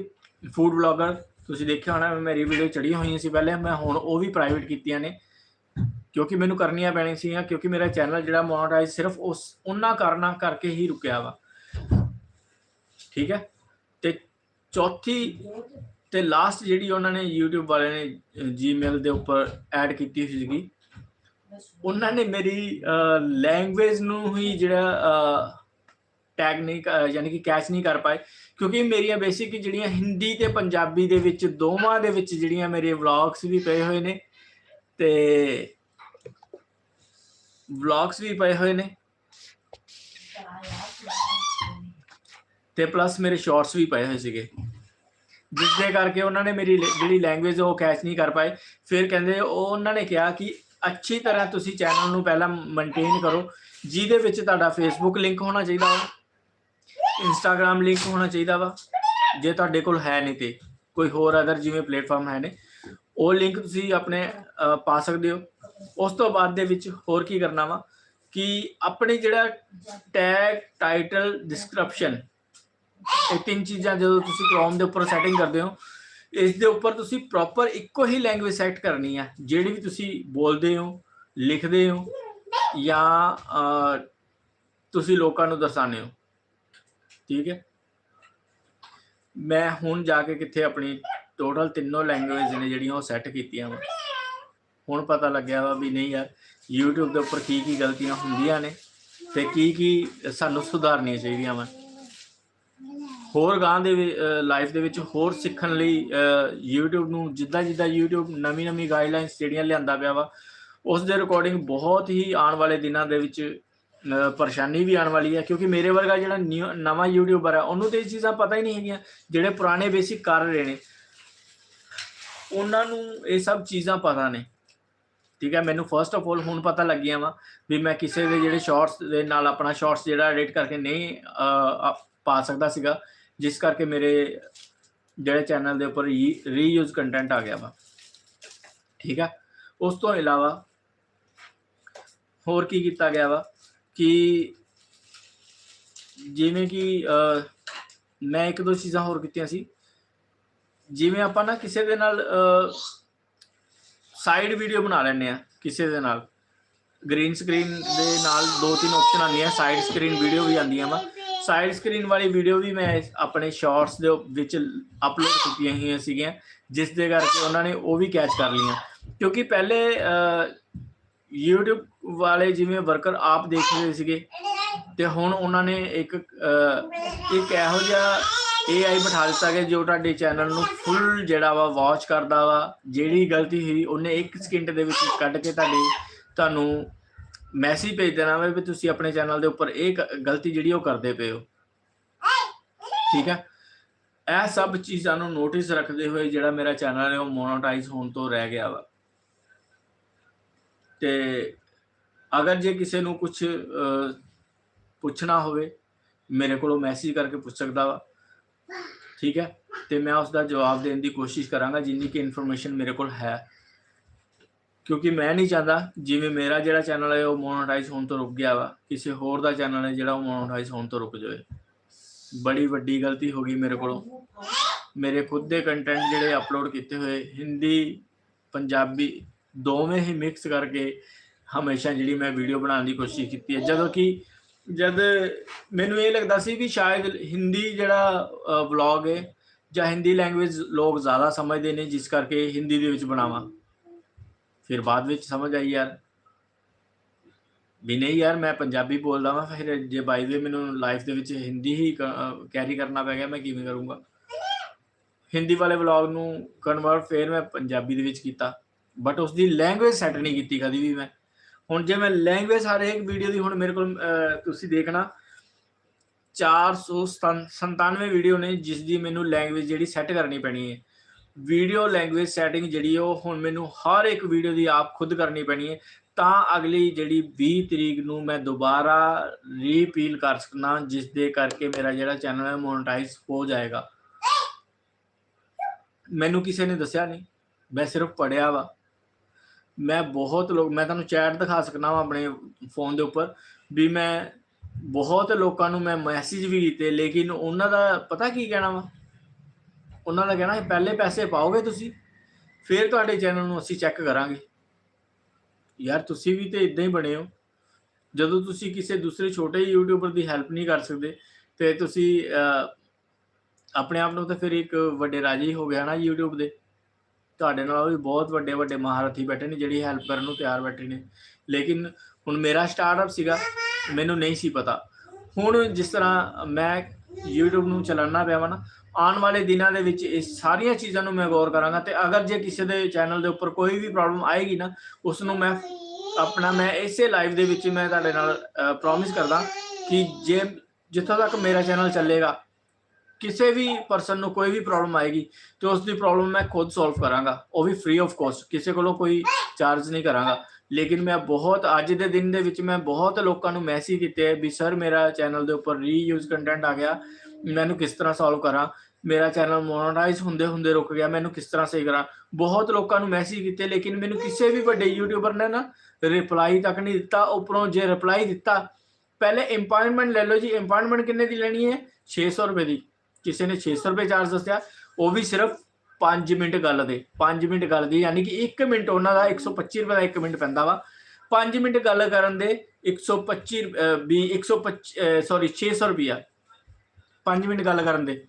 Speaker 1: ਫੂਡ ਵਲੌਗਰ ਤੁਸੀਂ ਦੇਖਿਆ ਹੋਣਾ, ਮੇਰੀ ਵੀਡੀਓ ਚੜੀ ਹੋਈਆਂ ਸੀ ਪਹਿਲੇ। ਮੈਂ ਹੁਣ ਉਹ ਵੀ ਪ੍ਰਾਈਵੇਟ ਕੀਤੀਆਂ ਨੇ। ਕਿਉਂਕਿ ਮੈਨੂੰ ਕਰਨੀਆਂ ਪੈਣੀਆਂ ਸੀ ਕਿਉਂਕਿ ਮੇਰਾ ਚੈਨਲ ਜਿਹੜਾ ਮੋਨੇਟਾਈਜ਼ ਸਿਰਫ ਉਸ, ਉਹਨਾਂ ਕਾਰਨਾਂ ਕਰਕੇ ਹੀ ਰੁਕਿਆ ਵਾ। ਠੀਕ ਹੈ? ਤੇ ਚੌਥੀ ਤੇ ਲਾਸਟ ਜਿਹੜੀ ਉਹਨਾਂ ਨੇ YouTube ਵਾਲੇ ਨੇ Gmail ਦੇ ਉੱਪਰ ਐਡ ਕੀਤੀ ਸੀਗੀ। ਉਹਨਾਂ ਨੇ ਮੇਰੀ ਲੈਂਗੁਏਜ ਨੂੰ ਹੀ ਜਿਹੜਾ ਟੈਗ ਨਹੀਂ ਕ- ਯਾਨੀ ਕਿ ਕੈਚ ਨਹੀਂ ਕਰ ਪਾਏ। ਕਿਉਂਕਿ ਮੇਰੀਆਂ ਬੇਸਿਕ ਜਿਹੜੀਆਂ ਹਿੰਦੀ ਤੇ ਪੰਜਾਬੀ ਦੇ ਵਿੱਚ, ਦੋਵਾਂ ਦੇ ਵਿੱਚ ਜਿਹੜੀਆਂ ਮੇਰੇ ਵਲੌਗਸ ਵੀ ਪਏ ਹੋਏ ਨੇ ਤੇ ਵਲੌਗਸ ਵੀ ਪਏ ਹੋਏ ਨੇ। ਤੇ ਪਲੱਸ ਮੇਰੇ ਸ਼ਾਰਟਸ ਵੀ ਪਏ ਹੋਏ ਸੀਗੇ। ਜਿਸ ਦੇ ਕਰਕੇ ਉਹਨਾਂ ਨੇ ਮੇਰੀ ਲ- ਜਿਹੜੀ ਲੈਂਗੁਏਜ ਉਹ ਕੈਚ ਨਹੀਂ ਕਰ ਪਾਏ। ਫਿਰ ਕਹਿੰਦੇ ਉਹ ਉਹਨਾਂ ਨੇ ਕਿਹਾ ਕਿ ਅੱਛੀ ਤਰ੍ਹਾਂ ਤੁਸੀਂ ਚੈਨਲ ਨੂੰ ਪਹਿਲਾਂ ਮੇਨਟੇਨ ਕਰੋ, ਜਿਹਦੇ ਵਿੱਚ ਤੁਹਾਡਾ ਫੇਸਬੁੱਕ ਲਿੰਕ ਹੋਣਾ ਚਾਹੀਦਾ ਵਾ ਇੰਸਟਾਗ੍ਰam ਲਿੰਕ ਹੋਣਾ ਚਾਹੀਦਾ ਵਾ, ਜੇ ਤੁਹਾਡੇ ਕੋਲ ਹੈ ਨਹੀਂ ਤੇ, ਕੋਈ ਹੋਰ ਅਦਰ ਜਿਵੇਂ ਪਲੇਟਫਾਰਮ ਹੈ ਨੇ, ਉਹ ਲਿੰਕ ਤੁਸੀਂ ਆਪਣੇ ਪਾ ਸਕਦੇ ਹੋ। ਉਸ ਤੋਂ ਬਾਅਦ ਦੇ ਵਿੱਚ ਹੋਰ ਕੀ ਕਰਨਾ ਵਾ, ਕਿ ਆਪਣੇ ਜਿਹੜਾ ਟੈਗ ਟਾਈਟਲ ਡਿਸਕ੍ਰਿਪਸ਼ਨ ਇਹ ਤਿੰਨ ਚੀਜ਼ਾਂ ਜਦੋਂ ਤੁਸੀਂ ਕ੍ਰੋਮ ਦੇ ਉੱਪਰ ਸੈਟਿੰਗ ਕਰਦੇ ਹੋ, ਇਸ ਦੇ ਉੱਪਰ ਤੁਸੀਂ ਪ੍ਰੋਪਰ ਇੱਕੋ ਹੀ ਲੈਂਗੁਏਜ ਸੈੱਟ ਕਰਨੀ ਹੈ ਜਿਹੜੀ ਵੀ ਤੁਸੀਂ ਬੋਲਦੇ ਹੋ, ਲਿਖਦੇ ਹੋ, ਜਾਂ ਤੁਸੀਂ ਲੋਕਾਂ ਨੂੰ ਦਰਸਾਉਂਦੇ ਹੋ। ਠੀਕ ਹੈ? ਮੈਂ ਹੁਣ ਜਾ ਕੇ ਕਿੱਥੇ ਆਪਣੀ ਟੋਟਲ ਤਿੰਨੋਂ ਲੈਂਗੁਏਜ ਨੇ ਜਿਹੜੀਆਂ ਉਹ ਸੈੱਟ ਕੀਤੀਆਂ ਵਾ। ਹੁਣ ਪਤਾ ਲੱਗਿਆ ਵਾ ਵੀ ਨਹੀਂ ਯਾਰ, YouTube ਦੇ ਉੱਪਰ ਕੀ ਕੀ ਗਲਤੀਆਂ ਹੁੰਦੀਆਂ ਨੇ ਤੇ ਕੀ ਕੀ ਸਾਨੂੰ ਸੁਧਾਰਨੀਆਂ ਚਾਹੀਦੀਆਂ ਵਾ। ਹੋਰ ਗਾਂ ਦੇ ਲਾਈਫ ਦੇ ਵਿੱਚ ਹੋਰ ਸਿੱਖਣ ਲਈ ਅ, YouTube ਨੂੰ ਜਿੱਦਾਂ ਜਿੱਦਾਂ YouTube ਨਵੀਂ ਨਵੀਂ ਗਾਈਡਲਾਈਨਸ ਜਿਹੜੀਆਂ ਲਿਆਂਦਾ ਪਿਆ ਵਾ ਉਸ ਦੇ ਰਿਕਾਰਡਿੰਗ ਬਹੁਤ ਹੀ ਆਉਣ ਵਾਲੇ ਦਿਨਾਂ ਦੇ ਵਿੱਚ ਪਰੇਸ਼ਾਨੀ ਵੀ ਆਉਣ ਵਾਲੀ ਹੈ ਕਿਉਂਕਿ ਮੇਰੇ ਵਰਗਾ ਜਿਹੜਾ ਨਿਊ- ਨਵਾਂ ਯੂਟਿਊਬਰ ਹੈ ਉਹਨੂੰ ਤੇ ਇਹ ਚੀਜ਼ਾਂ ਪਤਾ ਹੀ ਨਹੀਂ ਹੈਗੀਆਂ ਜਿਹੜੇ ਪੁਰਾਣੇ ਬੇਸਿਕ ਕਰ ਰਹੇ ਨੇ। ਉਹਨਾਂ ਨੂੰ ਇਹ ਸਭ ਚੀਜ਼ਾਂ ਪਤਾ ਨੇ। ਠੀਕ ਹੈ ਮੈਨੂੰ ਫਰਸਟ ਆਫ ਆਲ ਹੁਣ ਪਤਾ ਲੱਗੀਆਂ ਵਾ ਵੀ ਮੈਂ ਕਿਸੇ ਦੇ ਜਿਹੜੇ ਸ਼ਾਰਟਸ ਦੇ ਨਾਲ ਆਪਣਾ ਸ਼ਾਰਟਸ ਜਿਹੜਾ ਐਡਿਟ ਕਰਕੇ ਨਹੀਂ ਪਾ ਸਕਦਾ ਸੀਗਾ। ਜਿਸ ਕਰਕੇ ਮੇਰੇ ਜਿਹੜੇ ਚੈਨਲ ਦੇ ਉੱਪਰ ਰੀਯੂਜ਼ ਕੰਟੈਂਟ ਆ ਗਿਆ ਵਾ। ਠੀਕ ਹੈ ਉਸ ਤੋਂ ਇਲਾਵਾ ਹੋਰ ਕੀ ਕੀਤਾ ਗਿਆ ਵਾ ਕਿ ਜਿਵੇਂ ਕਿ ਮੈਂ ਇੱਕ ਦੋ ਚੀਜ਼ਾਂ ਹੋਰ ਕੀਤੀਆਂ ਸੀ। ਜਿਵੇਂ ਆਪਾਂ ਨਾ ਕਿਸੇ ਦੇ ਨਾਲ ਸਾਈਡ ਵੀਡੀਓ ਬਣਾ ਲੈਂਦੇ ਆ ਕਿਸੇ ਦੇ ਨਾਲ। ਗ੍ਰੀਨ ਸਕਰੀਨ ਦੇ ਨਾਲ ਦੋ ਤਿੰਨ ਆਪਸ਼ਨ ਆਉਂਦੀਆਂ ਸਾਈਡ ਸਕਰੀਨ ਵੀਡੀਓ ਵੀ ਆਉਂਦੀਆਂ ਵਾ। ਸਾਈਡ ਸਕਰੀਨ ਵਾਲੀ ਵੀਡੀਓ ਵੀ ਮੈਂ ਇਸ- ਆਪਣੇ ਸ਼ਾਰਟਸ ਦੇ ਵਿੱਚ ਅਪਲੋਡ ਕੀਤੀਆਂ ਹੋਈਆਂ ਸੀਗੀਆਂ ਜਿਸ ਦੇ ਕਰਕੇ ਉਹਨਾਂ ਨੇ ਉਹ ਵੀ ਕੈਚ ਕਰ ਲਈਆਂ। ਕਿਉਂਕਿ ਪਹਿਲੇ ਅ, YouTube ਵਾਲੇ ਜਿਵੇਂ ਵਰਕਰ ਆਪ ਦੇਖ ਰਹੇ ਸੀਗੇ ਤੇ ਹੁਣ ਉਹਨਾਂ ਨੇ ਇੱਕ ਇੱਕ ਇਹੋ ਜਿਹਾ AI ਬਿਠਾ ਦਿੱਤਾ ਕਿ ਜੋ ਤੁਹਾਡੇ ਚੈਨਲ ਨੂੰ ਫੁੱਲ ਜਿਹੜਾ ਵਾ ਵਾਚ ਕਰਦਾ ਵਾ ਜਿਹੜੀ ਗਲਤੀ ਹੋਈ ਉਹਨੇ ਇੱਕ ਸਕਿੰਟ ਦੇ ਵਿੱਚ ਕੱਢ ਕੇ ਤੁਹਾਡੇ ਤੁਹਾਨੂੰ ਮੈਸੇਜ ਭੇਜ ਦੇਣਾ ਵਾ ਵੀ ਤੁਸੀਂ ਆਪਣੇ ਚੈਨਲ ਦੇ ਉੱਪਰ ਇਹ ਗ- ਗਲਤੀ ਜਿਹੜੀ ਉਹ ਕਰਦੇ ਪਏ ਹੋ। ਠੀਕ ਹੈ ਇਹ ਸਭ ਚੀਜ਼ਾਂ ਨੂੰ ਨੋਟਿਸ ਰੱਖਦੇ ਹੋਏ ਜਿਹੜਾ ਮੇਰਾ ਚੈਨਲ ਹੈ ਉਹ ਮੋਨੋਟਾਈਜ਼ ਹੋਣ ਤੋਂ ਰਹਿ ਗਿਆ ਵਾ। ਤੇ ਅਗਰ ਜੇ ਕਿਸੇ ਨੂੰ ਕੁਝ ਪੁੱਛਣਾ ਹੋਵੇ, ਮੇਰੇ ਕੋਲੋਂ ਮੈਸੇਜ ਕਰਕੇ ਪੁੱਛ ਸਕਦਾ ਵਾ। ਠੀਕ ਹੈ ਤੇ ਮੈਂ ਉਸ ਦਾ ਜਵਾਬ ਦੇਣ ਦੀ ਕੋਸ਼ਿਸ਼ ਕਰਾਂਗਾ, ਜਿੰਨੀ ਕਿ ਇਨਫੋਰਮੇਸ਼ਨ ਮੇਰੇ ਕੋਲ ਹੈ। ਕਿਉਂਕਿ ਮੈਂ ਨਹੀਂ ਚਾਹੁੰਦਾ ਜਿਵੇਂ ਮੇਰਾ ਜਿਹੜਾ ਚੈਨਲ ਹੈ ਉਹ ਮੋਨੋਟਾਈਜ਼ ਹੋਣ ਤੋਂ ਰੁਕ ਗਿਆ ਵਾ, ਕਿਸੇ ਹੋਰ ਦਾ ਚੈਨਲ ਹੈ ਜਿਹੜਾ ਉਹ ਮੋਨੋਟਾਈਜ਼ ਹੋਣ ਤੋਂ ਰੁਕ ਜਾਵੇ। ਬੜੀ ਵੱਡੀ ਗਲਤੀ ਹੋ ਗਈ ਮੇਰੇ ਕੋਲੋਂ। ਮੇਰੇ ਖੁਦ ਦੇ ਕੰਟੈਂਟ ਜਿਹੜੇ ਅਪਲੋਡ ਕੀਤੇ ਹੋਏ, ਹਿੰਦੀ, ਪੰਜਾਬੀ, ਦੋਵੇਂ ਹੀ ਮਿਕਸ ਕਰਕੇ ਹਮੇਸ਼ਾ ਜਿਹੜੀ ਮੈਂ ਵੀਡੀਓ ਬਣਾਉਣ ਦੀ ਕੋਸ਼ਿਸ਼ ਕੀਤੀ ਹੈ। ਜਦੋਂ ਕਿ ਜਦ ਮੈਨੂੰ ਇਹ ਲੱਗਦਾ ਸੀ ਵੀ ਸ਼ਾਇਦ ਹਿੰਦੀ ਜਿਹੜਾ ਵਲੌਗ ਹੈ ਜਾਂ ਹਿੰਦੀ ਲੈਂਗੁਏਜ ਲੋਕ ਜ਼ਿਆਦਾ ਸਮਝਦੇ ਨੇ, ਜਿਸ ਕਰਕੇ ਹਿੰਦੀ ਦੇ ਵਿੱਚ ਬਣਾਵਾਂ। ਫਿਰ ਬਾਅਦ ਵਿੱਚ ਸਮਝ ਆਈ ਯਾਰ ਵੀ ਨਹੀਂ ਯਾਰ, ਮੈਂ ਪੰਜਾਬੀ ਬੋਲਦਾ ਵਾਂ, ਫਿਰ ਜੇ ਬਾਈ ਵੇ ਮੈਨੂੰ ਲਾਈਫ ਦੇ ਵਿੱਚ ਹਿੰਦੀ ਹੀ ਕੈਰੀ ਕਰਨਾ ਪੈ ਗਿਆ, ਮੈਂ ਕਿਵੇਂ ਕਰੂੰਗਾ? ਹਿੰਦੀ ਵਾਲੇ ਵਲੌਗ ਨੂੰ ਕਨਵਰਟ ਫਿਰ ਮੈਂ ਪੰਜਾਬੀ ਦੇ ਵਿੱਚ ਕੀਤਾ ਬਟ ਉਸ ਦੀ ਲੈਂਗੁਏਜ ਸੈੱਟ ਨਹੀਂ ਕੀਤੀ ਕਦੀ ਵੀ ਮੈਂ। ਹੁਣ ਜੇ ਮੈਂ ਲੈਂਗੁਏਜ ਹਰ ਇੱਕ ਵੀਡੀਓ ਦੀ, ਹੁਣ ਮੇਰੇ ਕੋਲ ਤੁਸੀਂ ਦੇਖਣਾ 497 ਵੀਡੀਓ ਨੇ ਜਿਸ ਦੀ ਮੈਨੂੰ ਲੈਂਗੁਏਜ ਜਿਹੜੀ ਸੈੱਟ ਕਰਨੀ ਪੈਣੀ ਹੈ। ਵੀਡੀਓ ਲੈਂਗੁਏਜ ਸੈਟਿੰਗ ਜਿਹੜੀ ਉਹ ਹੁਣ ਮੈਨੂੰ ਹਰ ਇੱਕ ਵੀਡੀਓ ਦੀ ਆਪ ਖੁਦ ਕਰਨੀ ਪੈਣੀ ਹੈ। ਤਾਂ ਅਗਲੀ ਜਿਹੜੀ 20 ਤਰੀਕ ਨੂੰ ਮੈਂ ਦੁਬਾਰਾ ਰੀਪੀਲ ਕਰ ਸਕਣਾ ਜਿਸ ਦੇ ਕਰਕੇ ਮੇਰਾ ਜਿਹੜਾ ਚੈਨਲ ਹੈ ਮੋਨਟਾਈਜ਼ ਹੋ ਜਾਏਗਾ। ਮੈਨੂੰ ਕਿਸੇ ਨੇ ਦੱਸਿਆ ਨਹੀਂ। ਮੈਂ ਸਿਰਫ ਪੜਿਆ ਵਾ। ਮੈਂ ਬਹੁਤ ਲੋਕ, ਮੈਂ ਤੁਹਾਨੂੰ ਚੈਟ ਦਿਖਾ ਸਕਦਾ ਵਾ ਆਪਣੇ ਫੋਨ ਦੇ ਉੱਪਰ, ਵੀ ਮੈਂ ਬਹੁਤ ਲੋਕਾਂ ਨੂੰ ਮੈਂ ਮੈਸੇਜ ਵੀ ਕੀਤੇ, ਲੇਕਿਨ ਉਹਨਾਂ ਦਾ ਪਤਾ ਕੀ ਕਹਿਣਾ ਵਾ? ਉਹਨਾਂ ਦਾ ਕਹਿਣਾ ਪਹਿਲੇ ਪੈਸੇ ਪਾਓਗੇ ਤੁਸੀਂ, ਫਿਰ ਤੁਹਾਡੇ ਚੈਨਲ ਨੂੰ ਅਸੀਂ ਚੈੱਕ ਕਰਾਂਗੇ। ਯਾਰ ਤੁਸੀਂ ਵੀ ਤੇ ਇਦਾਂ ਹੀ ਬਣੇ ਹੋ। ਜਦੋਂ ਤੁਸੀਂ ਕਿਸੇ ਦੂਸਰੇ ਛੋਟੇ ਯੂਟਿਊਬਰ ਦੀ ਹੈਲਪ ਨਹੀਂ ਕਰ ਸਕਦੇ, ਤੇ ਤੁਸੀਂ ਆਪਣੇ ਆਪ ਨੂੰ ਤਾਂ ਫਿਰ ਇੱਕ ਵੱਡੇ ਰਾਜੇ ਹੀ ਹੋ ਗਿਆ ਨਾ YouTube ਦੇ। ਤੁਹਾਡੇ ਨਾਲ ਵੀ ਬਹੁਤ ਵੱਡੇ ਵੱਡੇ ਮਹਾਰਥੀ ਬੈਠੇ ਨੇ, ਜਿਹੜੀ ਹੈਲਪ ਕਰਨ ਨੂੰ ਤਿਆਰ ਬੈਠੇ ਨੇ। ਲੇਕਿਨ ਹੁਣ ਮੇਰਾ ਸਟਾਰਟਅਪ ਸੀਗਾ, ਮੈਨੂੰ ਨਹੀਂ ਸੀ ਪਤਾ। ਹੁਣ ਜਿਸ ਤਰ੍ਹਾਂ ਮੈਂ YouTube ਨੂੰ ਚਲਾਉਣਾ ਪਿਆ ਵਾ ਨਾ ਆਉਣ ਵਾਲੇ ਦਿਨਾਂ ਦੇ ਵਿੱਚ ਇਹ ਸਾਰੀਆਂ ਚੀਜ਼ਾਂ ਨੂੰ ਮੈਂ ਗੌਰ ਕਰਾਂਗਾ ਤੇ ਅਗਰ ਜੇ ਕਿਸੇ ਦੇ ਚੈਨਲ ਦੇ ਉੱਪਰ ਕੋਈ ਵੀ ਪ੍ਰੋਬਲਮ ਆਏਗੀ ਨਾ, ਉਸ ਨੂੰ ਮੈਂ ਆਪਣਾ ਮੈਂ ਇਸੇ ਲਾਈਵ ਦੇ ਵਿੱਚ ਮੈਂ ਤੁਹਾਡੇ ਨਾਲ ਪ੍ਰੋਮਿਸ ਕਰਦਾ ਕਿ ਜੇ ਜਿੱਥੋਂ ਤੱਕ ਮੇਰਾ ਚੈਨਲ ਚੱਲੇਗਾ, ਕਿਸੇ ਵੀ ਪਰਸਨ ਨੂੰ ਕੋਈ ਵੀ ਪ੍ਰੋਬਲਮ ਆਏਗੀ ਤੇ ਉਸ ਦੀ ਪ੍ਰੋਬਲਮ ਮੈਂ ਖੁਦ ਸੋਲਵ ਕਰਾਂਗਾ। ਉਹ ਵੀ ਫ੍ਰੀ ਆਫ ਕਾਸਟ ਕਿਸੇ ਕੋਲੋਂ ਕੋਈ ਚਾਰਜ ਨਹੀਂ ਕਰਾਂਗਾ। ਲੇਕਿਨ ਮੈਂ ਬਹੁਤ, ਅੱਜ ਦੇ ਦਿਨ ਦੇ ਵਿੱਚ ਮੈਂ ਬਹੁਤ ਲੋਕਾਂ ਨੂੰ ਮੈਸੇਜ ਕੀਤੇ ਵੀ ਸਰ ਮੇਰਾ ਚੈਨਲ ਦੇ ਉੱਪਰ ਰੀਯੂਜ਼ ਕੰਟੈਂਟ ਆ ਗਿਆ। ਮੈਨੂੰ ਕਿਸ ਤਰ੍ਹਾਂ ਸੋਲਵ ਕਰਾਂ? ਮੇਰਾ ਚੈਨਲ ਮੋਨੇਟਾਈਜ਼ ਹੁੰਦੇ ਹੁੰਦੇ ਰੁਕ ਗਿਆ ਮੈਨੂੰ ਕਿਸ ਤਰ੍ਹਾਂ ਸਹੀ ਕਰਾਂ? ਬਹੁਤ ਲੋਕਾਂ ਨੂੰ ਮੈਸੇਜ ਕੀਤੇ ਲੇਕਿਨ ਮੈਨੂੰ ਕਿਸੇ ਵੀ ਵੱਡੇ ਯੂਟਿਊਬਰ ਨੇ ਨਾ ਰਿਪਲਾਈ ਤੱਕ ਨਹੀਂ ਦਿੱਤਾ ਉੱਪਰੋਂ ਜੇ ਰਿਪਲਾਈ ਦਿੱਤਾ ਪਹਿਲੇ ਅਪਾਇੰਟਮੈਂਟ ਲੈ ਲਓ ਜੀ ਅਪਾਇੰਟਮੈਂਟ ਕਿੰਨੇ ਦੀ ਲੈਣੀ ਹੈ? 600 ਰੁਪਏ ਦੀ। ਕਿਸੇ ਨੇ 600 ਰੁਪਏ ਚਾਰਜ ਦੱਸਿਆ ਉਹ ਵੀ ਸਿਰਫ 5 ਮਿੰਟ ਗੱਲ ਦੇ 5 ਮਿੰਟ ਗੱਲ ਦੀ ਯਾਨੀ ਕਿ 1 ਮਿੰਟ ਉਹਨਾਂ ਦਾ 125 ਰੁਪਏ ਦਾ 1 ਮਿੰਟ ਪੈਂਦਾ ਵਾ। 5 ਮਿੰਟ ਗੱਲ ਕਰਨ ਦੇ 125 ਅਹ, ਵੀ 125 ਸੌਰੀ 600 ਰੁਪਿਆ 5 ਮਿੰਟ ਗੱਲ ਕਰਨ ਦੇ।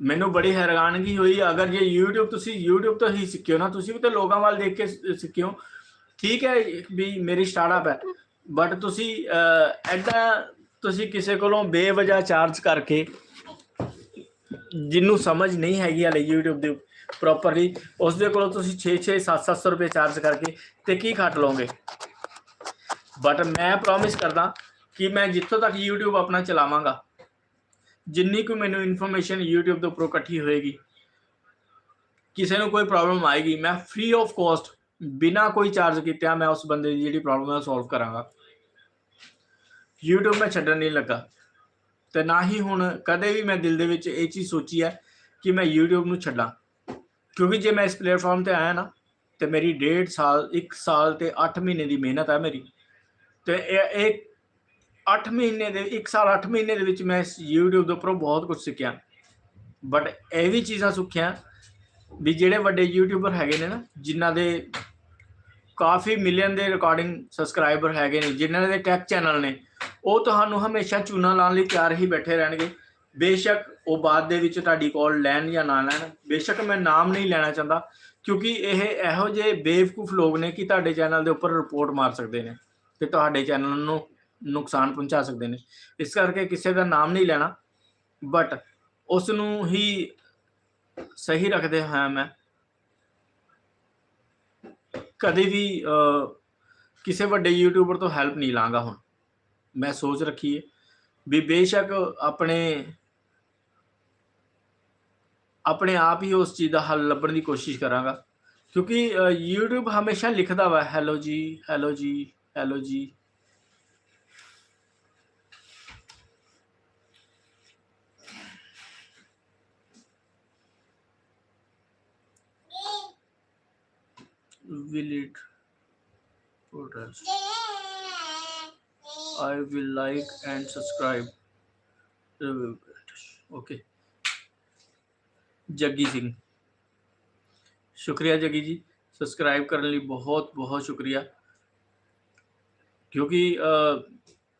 Speaker 1: ਮੈਨੂੰ ਬੜੀ ਹੈਰਾਨਗੀ ਹੋਈ। ਅਗਰ ਜੇ YouTube ਤੁਸੀਂ YouTube ਤੋਂ ਹੀ ਸਿੱਖਿਓ ਨਾ ਤੁਸੀਂ ਵੀ ਤਾਂ ਲੋਕਾਂ ਵੱਲ ਦੇਖ ਕੇ ਸ- ਸਿੱਖਿਓ। ਠੀਕ ਹੈ ਵੀ ਮੇਰੀ ਸਟਾਰਟਅਪ ਹੈ। ਬਟ ਤੁਸੀਂ ਅਹ, ਐਡਾ ਤੁਸੀਂ ਕਿਸੇ ਕੋਲੋਂ ਬੇਵਜਾ ਚਾਰਜ ਕਰਕੇ ਜਿਹਨੂੰ ਸਮਝ ਨਹੀਂ ਹੈਗੀ ਹਲੇ YouTube ਦੇ ਪ੍ਰੋਪਰਲੀ ਉਸ ਦੇ ਕੋਲੋਂ ਤੁਸੀਂ 6 6 7 700 ਰੁਪਏ ਚਾਰਜ ਕਰਕੇ ਤੇ ਕੀ ਖੱਟ ਲਓਗੇ? ਬਟ ਮੈਂ ਪ੍ਰੋਮਿਸ ਕਰਦਾ ਕਿ ਮੈਂ ਜਿੱਥੋਂ ਤੱਕ YouTube ਆਪਣਾ ਚਲਾਵਾਂਗਾ ਜਿੰਨੀ ਕੁ ਮੈਨੂੰ ਇਨਫੋਰਮੇਸ਼ਨ YouTube ਦੇ ਉੱਪਰੋਂ ਇਕੱਠੀ ਹੋਏਗੀ, ਕਿਸੇ ਨੂੰ ਕੋਈ ਪ੍ਰੋਬਲਮ ਆਏਗੀ, ਮੈਂ ਫ੍ਰੀ ਆਫ ਕਾਸਟ ਬਿਨਾ ਕੋਈ ਚਾਰਜ ਕੀਤਿਆਂ ਮੈਂ ਉਸ ਬੰਦੇ ਦੀ ਜਿਹੜੀ ਪ੍ਰੋਬਲਮ ਹੈ ਸੋਲਵ ਕਰਾਂਗਾ। YouTube ਮੈਂ ਛੱਡਣ ਨਹੀਂ ਲੱਗਾ। ਤੇ ਨਾ ਹੀ ਹੁਣ ਕਦੇ ਵੀ ਮੈਂ ਦਿਲ ਦੇ ਵਿੱਚ ਇਹ ਚੀਜ਼ ਸੋਚੀ ਹੈ ਕਿ ਮੈਂ YouTube ਨੂੰ ਛੱਡਾਂ। ਕਿਉਂਕਿ ਜੇ ਮੈਂ ਇਸ ਪਲੇਟਫਾਰਮ ਤੇ ਆਇਆ ਨਾ, ਤੇ ਮੇਰੀ ਡੇਢ ਸਾਲ 1 ਸਾਲ ਤੇ 8 ਮਹੀਨੇ ਦੀ ਮਿਹਨਤ ਹੈ ਮੇਰੀ। ਤੇ ਇਹ ਇਹ 8 ਮਹੀਨੇ ਦੇ 1 ਸਾਲ 8 ਮਹੀਨੇ ਦੇ ਵਿੱਚ ਮੈਂ ਇਸ YouTube ਦੇ ਉੱਪਰੋਂ ਬਹੁਤ ਕੁਝ ਸਿੱਖਿਆ। ਬਟ ਇਹ ਵੀ ਚੀਜ਼ਾਂ ਸਿੱਖਿਆ ਵੀ ਜਿਹੜੇ ਵੱਡੇ ਯੂਟਿਊਬਰ ਹੈਗੇ ਨੇ ਨਾ, ਜਿਨ੍ਹਾਂ ਦੇ ਕਾਫੀ ਮਿਲੀਅਨ ਦੇ ਰਿਕਾਰਡਿੰਗ ਸਬਸਕ੍ਰਾਈਬਰ ਹੈਗੇ ਨੇ, ਜਿਨ੍ਹਾਂ ਦੇ ਟੈਕ ਚੈਨਲ ਨੇ, ਉਹ ਤੁਹਾਨੂੰ ਹਮੇਸ਼ਾ ਚੂਨਾ ਲਾਉਣ ਲਈ ਤਿਆਰ ਹੀ ਬੈਠੇ ਰਹਿਣਗੇ। ਬੇਸ਼ੱਕ ਉਹ ਬਾਅਦ ਦੇ ਵਿੱਚ ਤੁਹਾਡੀ ਕਾਲ ਲੈਣ ਜਾਂ ਨਾ ਲੈਣ, ਬੇਸ਼ੱਕ ਮੈਂ ਨਾਮ ਨਹੀਂ ਲੈਣਾ ਚਾਹੁੰਦਾ, ਕਿਉਂਕਿ ਇਹ ਇਹੋ ਜਿਹੇ ਬੇਵਕੂਫ ਲੋਕ ਨੇ ਕਿ ਤੁਹਾਡੇ ਚੈਨਲ ਦੇ ਉੱਪਰ ਰਿਪੋਰਟ ਮਾਰ ਸਕਦੇ ਨੇ, ਤੇ ਤੁਹਾਡੇ ਚੈਨਲ ਨੂੰ ਨੁਕਸਾਨ ਪਹੁੰਚਾ ਸਕਦੇ ਨੇ। ਇਸ ਕਰਕੇ ਕਿਸੇ ਦਾ ਨਾਮ ਨਹੀਂ ਲੈਣਾ ਬਟ ਉਸ ਨੂੰ ਹੀ ਸਹੀ ਰੱਖਦੇ ਹਾਂ ਮੈਂ। ਕਦੇ ਵੀ ਕਿਸੇ ਵੱਡੇ ਯੂਟਿਊਬਰ ਤੋਂ ਹੈਲਪ ਨਹੀਂ ਲਾਂਗਾ ਹੁਣ। ਮੈਂ ਸੋਚ ਰੱਖੀ ਹੈ ਵੀ ਬੇਸ਼ੱਕ ਆਪਣੇ ਆਪਣੇ ਆਪ ਹੀ ਉਸ ਚੀਜ਼ ਦਾ ਹੱਲ ਲੱਭਣ ਦੀ ਕੋਸ਼ਿਸ਼ ਕਰਾਂਗਾ। ਕਿਉਂਕਿ ਅਹ, YouTube ਹਮੇਸ਼ਾ ਲਿਖਦਾ ਵਾ ਹੈਲੋ ਜੀ ਹੈਲੋ ਜੀ ਹੈਲੋ ਜੀ। Will it? Protest I will like and subscribe. Okay Jaggi Singh ਸ਼ੁਕਰੀਆ ਜੱਗੀ ਜੀ ਸਬਸਕ੍ਰਾਈਬ ਕਰਨ ਲਈ ਬਹੁਤ ਬਹੁਤ ਸ਼ੁਕਰੀਆ ਕਿਉਂਕਿ ਅਹ,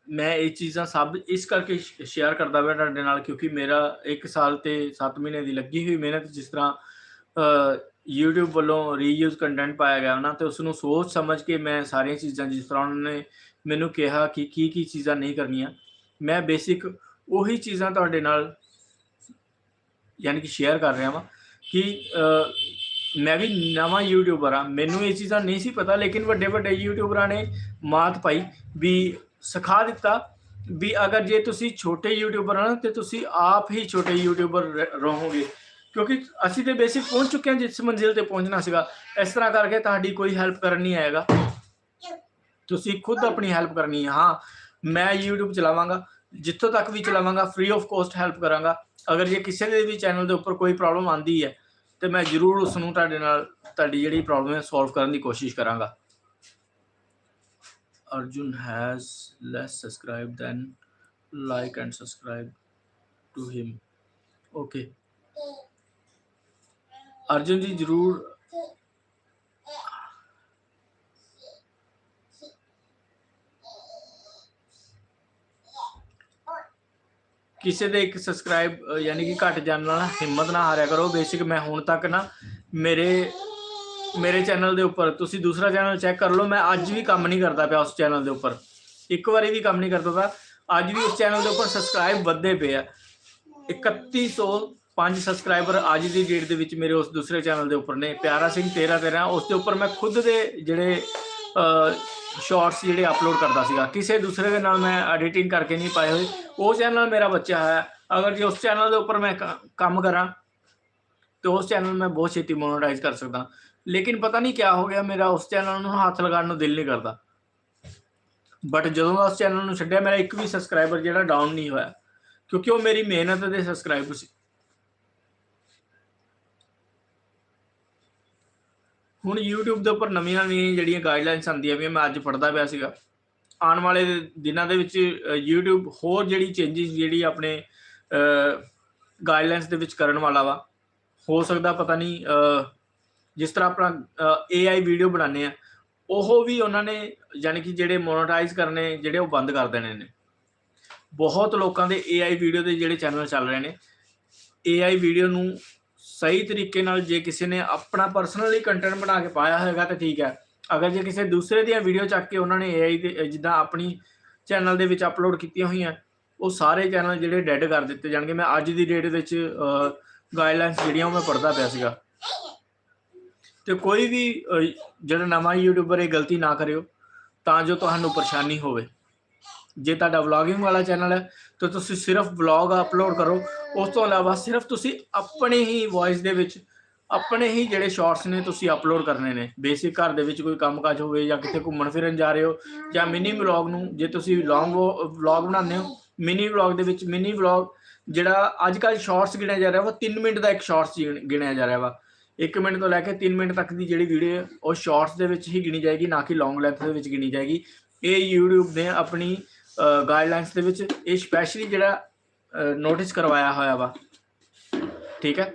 Speaker 1: ਮੈਂ ਇਹ ਚੀਜ਼ਾਂ ਸਭ ਇਸ ਕਰਕੇ ਸ਼ੇਅਰ ਕਰਦਾ ਪਿਆ ਤੁਹਾਡੇ ਨਾਲ ਕਿਉਂਕਿ ਮੇਰਾ 1 ਸਾਲ ਤੇ 7 ਮਹੀਨੇ ਦੀ ਲੱਗੀ ਹੋਈ ਮਿਹਨਤ ਜਿਸ ਤਰ੍ਹਾਂ ਅਹ, YouTube ਵੱਲੋਂ ਰੀਯੂਜ਼ ਕੰਟੈਂਟ ਪਾਇਆ ਗਿਆ ਨਾ, ਤੇ ਉਸ ਨੂੰ ਸੋਚ ਸਮਝ ਕੇ ਮੈਂ ਸਾਰੀਆਂ ਚੀਜ਼ਾਂ, ਜਿਸ ਤਰ੍ਹਾਂ ਉਹਨਾਂ ਨੇ ਮੈਨੂੰ ਕਿਹਾ ਕਿ ਕੀ ਕੀ ਚੀਜ਼ਾਂ ਨਹੀਂ ਕਰਨੀਆਂ, ਮੈਂ ਬੇਸਿਕ ਉਹੀ ਚੀਜ਼ਾਂ ਤੁਹਾਡੇ ਨਾਲ ਯਾਨੀ ਕਿ ਸ਼ੇਅਰ ਕਰ ਰਿਹਾ ਵਾਂ ਕਿ ਮੈਂ ਵੀ ਨਵਾਂ ਯੂਟਿਊਬਰ ਆ ਮੈਨੂੰ ਇਹ ਚੀਜ਼ਾਂ ਨਹੀਂ ਸੀ ਪਤਾ, ਲੇਕਿਨ ਵੱਡੇ ਵੱਡੇ ਯੂਟਿਊਬਰਾਂ ਨੇ ਮਾਤ ਪਾਈ ਵੀ ਸਿਖਾ ਦਿੱਤਾ ਵੀ ਅਗਰ ਜੇ ਤੁਸੀਂ ਛੋਟੇ ਯੂਟਿਊਬਰ ਆ ਨਾ, ਤੇ ਤੁਸੀਂ ਆਪ ਹੀ ਛੋਟੇ ਯੂਟਿਊਬਰ ਰ- ਰਹੋਗੇ। ਕਿਉਂਕਿ ਅਸੀਂ ਤੇ ਬੇਸਿਕ ਪਹੁੰਚ ਚੁੱਕੇ ਹਾਂ, ਜਿਸ ਮੰਜ਼ਿਲ ਤੇ ਪਹੁੰਚਣਾ ਸੀਗਾ। ਇਸ ਤਰ੍ਹਾਂ ਕਰਕੇ ਤੁਹਾਡੀ ਕੋਈ ਹੈਲਪ ਕਰਨ ਨਹੀਂ ਆਏਗਾ। ਤੁਸੀਂ ਖੁਦ ਆਪਣੀ ਹੈਲਪ ਕਰਨੀ ਹੈ। ਹਾਂ, ਮੈਂ YouTube ਚਲਾਵਾਂਗਾ, ਜਿੱਥੋਂ ਤੱਕ ਵੀ ਚਲਾਵਾਂਗਾ ਫ੍ਰੀ ਆਫ ਕੋਸਟ ਹੈਲਪ ਕਰਾਂਗਾ। ਅਗਰ ਜੇ ਕਿਸੇ ਦੇ ਵੀ ਚੈਨਲ ਦੇ ਉੱਪਰ ਕੋਈ ਪ੍ਰੋਬਲਮ ਆਂਦੀ ਹੈ, ਤੇ ਮੈਂ ਜ਼ਰੂਰ ਉਸ ਨੂੰ ਤੁਹਾਡੇ ਨਾਲ ਤੁਹਾਡੀ ਜਿਹੜੀ ਪ੍ਰੋਬਲਮ ਹੈ ਸੋਲਵ ਕਰਨ ਦੀ ਕੋਸ਼ਿਸ਼ ਕਰਾਂਗਾ। Arjun has less subscribe than like and subscribe to him okay Arjun ji ਜ਼ਰੂਰ। ਕਿਸੇ ਦੇ ਇੱਕ ਸਬਸਕ੍ਰਾਈਬ ਯਾਨੀ ਕਿ ਘਟ ਜਾਣ ਨਾਲ ਹਿੰਮਤ ਨਾ ਹਾਰਿਆ ਕਰੋ। ਬੇਸਿਕ ਮੈਂ ਹੁਣ ਤੱਕ ਨਾ ਮੇਰੇ ਮੇਰੇ ਚੈਨਲ ਦੇ ਉੱਪਰ, ਤੁਸੀਂ ਦੂਸਰਾ ਚੈਨਲ ਚੈੱਕ ਕਰ ਲਓ। ਮੈਂ ਅੱਜ ਵੀ ਕੰਮ ਨਹੀਂ ਕਰਦਾ ਪਿਆ ਉਸ ਚੈਨਲ ਦੇ ਉੱਪਰ। ਇੱਕ ਵਾਰੀ ਵੀ ਕੰਮ ਨਹੀਂ ਕਰਦਾ ਪਿਆ। ਅੱਜ ਵੀ ਉਸ ਚੈਨਲ ਦੇ ਉੱਪਰ ਸਬਸਕ੍ਰਾਈਬ ਵੱਧਦੇ ਪਏ ਆ। ਪੰਜ ਸਬਸਕ੍ਰਾਈਬਰ ਅੱਜ ਦੀ ਡੇਟ ਦੇ ਵਿੱਚ ਮੇਰੇ ਉਸ ਦੂਸਰੇ ਚੈਨਲ ਦੇ ਉੱਪਰ ਨੇ। ਪਿਆਰਾ ਸਿੰਘ 13 13 ਉਸ ਦੇ ਉੱਪਰ ਮੈਂ ਖੁਦ ਦੇ ਜਿਹੜੇ ਸ਼ਾਰਟਸ ਜਿਹੜੇ ਅਪਲੋਡ ਕਰਦਾ ਸੀਗਾ। ਕਿਸੇ ਦੂਸਰੇ ਦੇ ਨਾਲ ਮੈਂ ਐਡੀਟਿੰਗ ਕਰਕੇ ਨਹੀਂ ਪਾਏ ਹੋਏ। ਉਹ ਚੈਨਲ ਮੇਰਾ ਬੱਚਾ ਹੈ। ਅਗਰ ਜੇ ਉਸ ਚੈਨਲ ਦੇ ਉੱਪਰ ਮੈਂ ਕ- ਕੰਮ ਕਰਾਂ, ਤੇ ਉਸ ਚੈਨਲ ਮੈਂ ਬਹੁਤ ਛੇਤੀ ਮੋਨੋਟਾਈਜ਼ ਕਰ ਸਕਦਾ। ਲੇਕਿਨ ਪਤਾ ਨਹੀਂ ਕਿਆ ਹੋ ਗਿਆ। ਮੇਰਾ ਉਸ ਚੈਨਲ ਨੂੰ ਹੱਥ ਲਗਾਉਣ ਨੂੰ ਦਿਲ ਨਹੀਂ ਕਰਦਾ। ਬਟ ਜਦੋਂ ਦਾ ਉਸ ਚੈਨਲ ਨੂੰ ਛੱਡਿਆ, ਮੇਰਾ ਇੱਕ ਵੀ ਸਬਸਕ੍ਰਾਈਬਰ ਜਿਹੜਾ ਡਾਊਨ ਨਹੀਂ ਹੋਇਆ। ਕਿਉਂਕਿ ਉਹ ਮੇਰੀ ਮਿਹਨਤ ਦੇ ਸਬਸਕ੍ਰਾਈਬਰ ਸੀ। ਹੁਣ YouTube ਦੇ ਉੱਪਰ ਨਵੀਆਂ ਨਵੀਆਂ ਜਿਹੜੀਆਂ ਗਾਈਡਲਾਈਨਸ ਆਉਂਦੀਆਂ ਵੀ ਮੈਂ ਅੱਜ ਪੜ੍ਹਦਾ ਪਿਆ ਸੀਗਾ। ਆਉਣ ਵਾਲੇ ਦਿਨਾਂ ਦੇ ਵਿੱਚ ਅ, YouTube ਹੋਰ ਜਿਹੜੀ ਚੇਂਜਸ ਜਿਹੜੀ ਆਪਣੇ ਗਾਈਡਲਾਈਨਸ ਦੇ ਵਿੱਚ ਕਰਨ ਵਾਲਾ ਵਾ ਹੋ ਸਕਦਾ ਪਤਾ ਨਹੀਂ ਜਿਸ ਤਰ੍ਹਾਂ ਆਪਣਾ AI ਵੀਡੀਓ ਬਣਾਉਂਦੇ ਆ ਉਹ ਵੀ ਉਹਨਾਂ ਨੇ ਯਾਨੀ ਕਿ ਜਿਹੜੇ ਮੋਨੇਟਾਈਜ਼ ਕਰਨੇ ਜਿਹੜੇ ਉਹ ਬੰਦ ਕਰ ਦੇਣੇ ਨੇ। ਬਹੁਤ ਲੋਕਾਂ ਦੇ AI ਵੀਡੀਓ ਦੇ ਜਿਹੜੇ ਚੈਨਲ ਚੱਲ ਰਹੇ ਨੇ AI ਵੀਡੀਓ ਨੂੰ ਸਹੀ ਤਰੀਕੇ ਨਾਲ ਜੇ ਕਿਸੇ ਨੇ ਆਪਣਾ ਪਰਸਨਲੀ ਕੰਟੈਂਟ ਬਣਾ ਕੇ ਪਾਇਆ ਹੋਏਗਾ ਤਾਂ ਠੀਕ ਹੈ। ਅਗਰ ਜੇ ਕਿਸੇ ਦੂਸਰੇ ਦੀਆਂ ਵੀਡੀਓ ਚੱਕ ਕੇ ਉਹਨਾਂ ਨੇ AI ਦੇ ਜਿੱਦਾਂ ਆਪਣੀ ਚੈਨਲ ਦੇ ਵਿੱਚ ਅਪਲੋਡ ਕੀਤੀਆਂ ਹੋਈਆਂ, ਉਹ ਸਾਰੇ ਚੈਨਲ ਜਿਹੜੇ ਡੈਡ ਕਰ ਦਿੱਤੇ ਜਾਣਗੇ। ਮੈਂ ਅੱਜ ਦੀ ਡੇਟ ਵਿੱਚ ਗਾਈਡਲਾਈਨਸ ਜਿਹੜੀਆਂ ਉਹ ਮੈਂ ਪੜ੍ਹਦਾ ਪਿਆ ਸੀਗਾ। ਤੇ ਕੋਈ ਵੀ ਜਿਹੜਾ ਨਵਾਂ ਯੂਟਿਊਬਰ ਇਹ ਗਲਤੀ ਨਾ ਕਰਿਓ, ਤਾਂ ਜੋ ਤੁਹਾਨੂੰ ਪਰੇਸ਼ਾਨੀ ਹੋਵੇ। ਜੇ ਤੁਹਾਡਾ ਵਲੌਗਿੰਗ ਵਾਲਾ ਚੈਨਲ ਹੈ, ਤਾਂ ਤੁਸੀਂ ਸਿਰਫ ਵਲੌਗ ਅਪਲੋਡ ਕਰੋ। ਉਸ ਤੋਂ ਇਲਾਵਾ ਸਿਰਫ ਤੁਸੀਂ ਆਪਣੇ ਹੀ ਵੌਇਸ ਦੇ ਵਿੱਚ, ਆਪਣੇ ਹੀ ਜਿਹੜੇ ਸ਼ਾਰਟਸ ਨੇ ਤੁਸੀਂ ਅਪਲੋਡ ਕਰਨੇ ਨੇ। ਬੇਸਿਕ ਘਰ ਦੇ ਵਿੱਚ ਕੋਈ ਕੰਮਕਾਜ ਹੋਵੇ ਜਾਂ ਕਿਤੇ ਘੁੰਮਣ ਫਿਰਨ ਜਾ ਰਹੇ ਹੋ, ਜਾਂ ਮਿਨੀ ਵਲੌਗ ਨੂੰ, ਜੇ ਤੁਸੀਂ ਲੌਂਗ ਵਲੌਗ ਬਣਾਉਂਦੇ ਹੋ ਮਿਨੀ ਵਲੌਗ ਦੇ ਵਿੱਚ ਮਿਨੀ ਵਲੌਗ ਜਿਹੜਾ ਅੱਜ ਕੱਲ੍ਹ ਸ਼ਾਰਟਸ ਗਿਣਿਆ ਜਾ ਰਿਹਾ ਵਾ 3 ਮਿੰਟ ਦਾ ਇੱਕ ਸ਼ਾਰਟਸ ਗਿਣਿਆ ਜਾ ਰਿਹਾ ਵਾ। 1 ਮਿੰਟ ਤੋਂ ਲੈ ਕੇ 3 ਮਿੰਟ ਤੱਕ ਦੀ ਜਿਹੜੀ ਵੀਡੀਓ ਹੈ, ਉਹ ਸ਼ਾਰਟਸ ਦੇ ਵਿੱਚ ਹੀ ਗਿਣੀ ਜਾਏਗੀ, ਨਾ ਕਿ ਲੌਂਗ ਲੈਂਥ ਦੇ ਵਿੱਚ ਗਿਣੀ ਜਾਏਗੀ। ਇਹ YouTube ਨੇ ਆਪਣੀ ਗਾਈਡਲਾਈਨਸ ਦੇ ਵਿੱਚ ਇਹ ਸਪੈਸ਼ਲੀ ਜਿਹੜਾ ਨੋਟਿਸ ਕਰਵਾਇਆ ਹੋਇਆ ਵਾ। ਠੀਕ ਹੈ?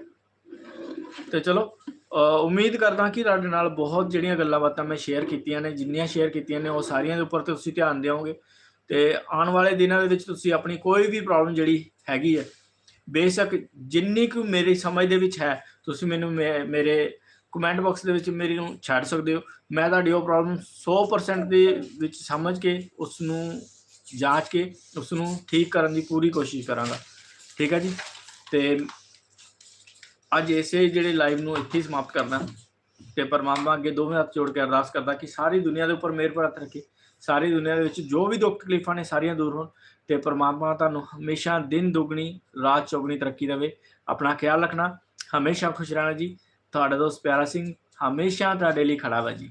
Speaker 1: ਤੇ ਚਲੋ ਉਮੀਦ ਕਰਦਾ ਕਿ ਤੁਹਾਡੇ ਨਾਲ ਬਹੁਤ ਜਿਹੜੀਆਂ ਗੱਲਾਂ ਬਾਤਾਂ ਮੈਂ ਸ਼ੇਅਰ ਕੀਤੀਆਂ ਨੇ, ਜਿੰਨੀਆਂ ਸ਼ੇਅਰ ਕੀਤੀਆਂ ਨੇ, ਉਹ ਸਾਰੀਆਂ ਦੇ ਉੱਪਰ ਤੇ ਤੁਸੀਂ ਧਿਆਨ ਦਿਓਗੇ। ਤੇ ਆਉਣ ਵਾਲੇ ਦਿਨਾਂ ਦੇ ਵਿੱਚ ਤੁਸੀਂ ਆਪਣੀ ਕੋਈ ਵੀ ਪ੍ਰੋਬਲਮ ਜਿਹੜੀ ਹੈਗੀ ਹੈ, ਬੇਸ਼ੱਕ ਜਿੰਨੀ ਕੁ ਮੇਰੀ ਸਮਝ ਦੇ ਵਿੱਚ ਹੈ, ਤੁਸੀਂ ਮੈਨੂੰ ਮੇ- ਮੇਰੇ ਕਮੈਂਟ ਬਾਕਸ ਦੇ ਵਿੱਚ ਮੇਰੀ ਨੂੰ ਛੱਡ ਸਕਦੇ ਹੋ। ਮੈਂ ਤੁਹਾਡੀ ਉਹ ਪ੍ਰੋਬਲਮ 100% ਦੇ ਵਿੱਚ ਸਮਝ ਕੇ ਉਸ ਨੂੰ ਜਾਂਚ ਕੇ ਉਸ ਨੂੰ ਠੀਕ ਕਰਨ ਦੀ ਪੂਰੀ ਕੋਸ਼ਿਸ਼ ਕਰਾਂਗਾ। ਠੀਕ ਹੈ ਜੀ? ਤੇ ਅੱਜ ਇਸੇ ਜਿਹੜੇ ਲਾਈਵ ਨੂੰ ਇੱਥੇ ਹੀ ਸਮਾਪਤ ਕਰਦਾ ਤੇ ਪਰਮਾਤਮਾ ਅੱਗੇ ਦੋਵੇਂ ਹੱਥ ਜੋੜ ਕੇ ਅਰਦਾਸ ਕਰਦਾ ਕਿ ਸਾਰੀ ਦੁਨੀਆ ਦੇ ਉੱਪਰ ਮਿਹਰ ਭਰਤ ਰੱਖੇ। ਸਾਰੀ ਦੁਨੀਆ ਦੇ ਵਿੱਚ ਜੋ ਵੀ ਦੁੱਖ ਤਕਲੀਫਾਂ ਨੇ ਸਾਰੀਆਂ ਦੂਰ ਹੋਣ। ਤੇ ਪਰਮਾਤਮਾ ਤੁਹਾਨੂੰ ਹਮੇਸ਼ਾ ਦਿਨ ਦੁਗਣੀ, ਰਾਤ ਚੌਗਣੀ ਤਰੱਕੀ ਦੇਵੇ। ਆਪਣਾ ਖਿਆਲ ਰੱਖਣਾ, ਹਮੇਸ਼ਾ ਖੁਸ਼ ਰਹਿਣਾ ਜੀ। ਤੁਹਾਡਾ ਦੋਸਤ ਪਿਆਰਾ ਸਿੰਘ ਹਮੇਸ਼ਾ ਤੁਹਾਡੇ ਲਈ ਖੜਾ ਵਾ ਜੀ।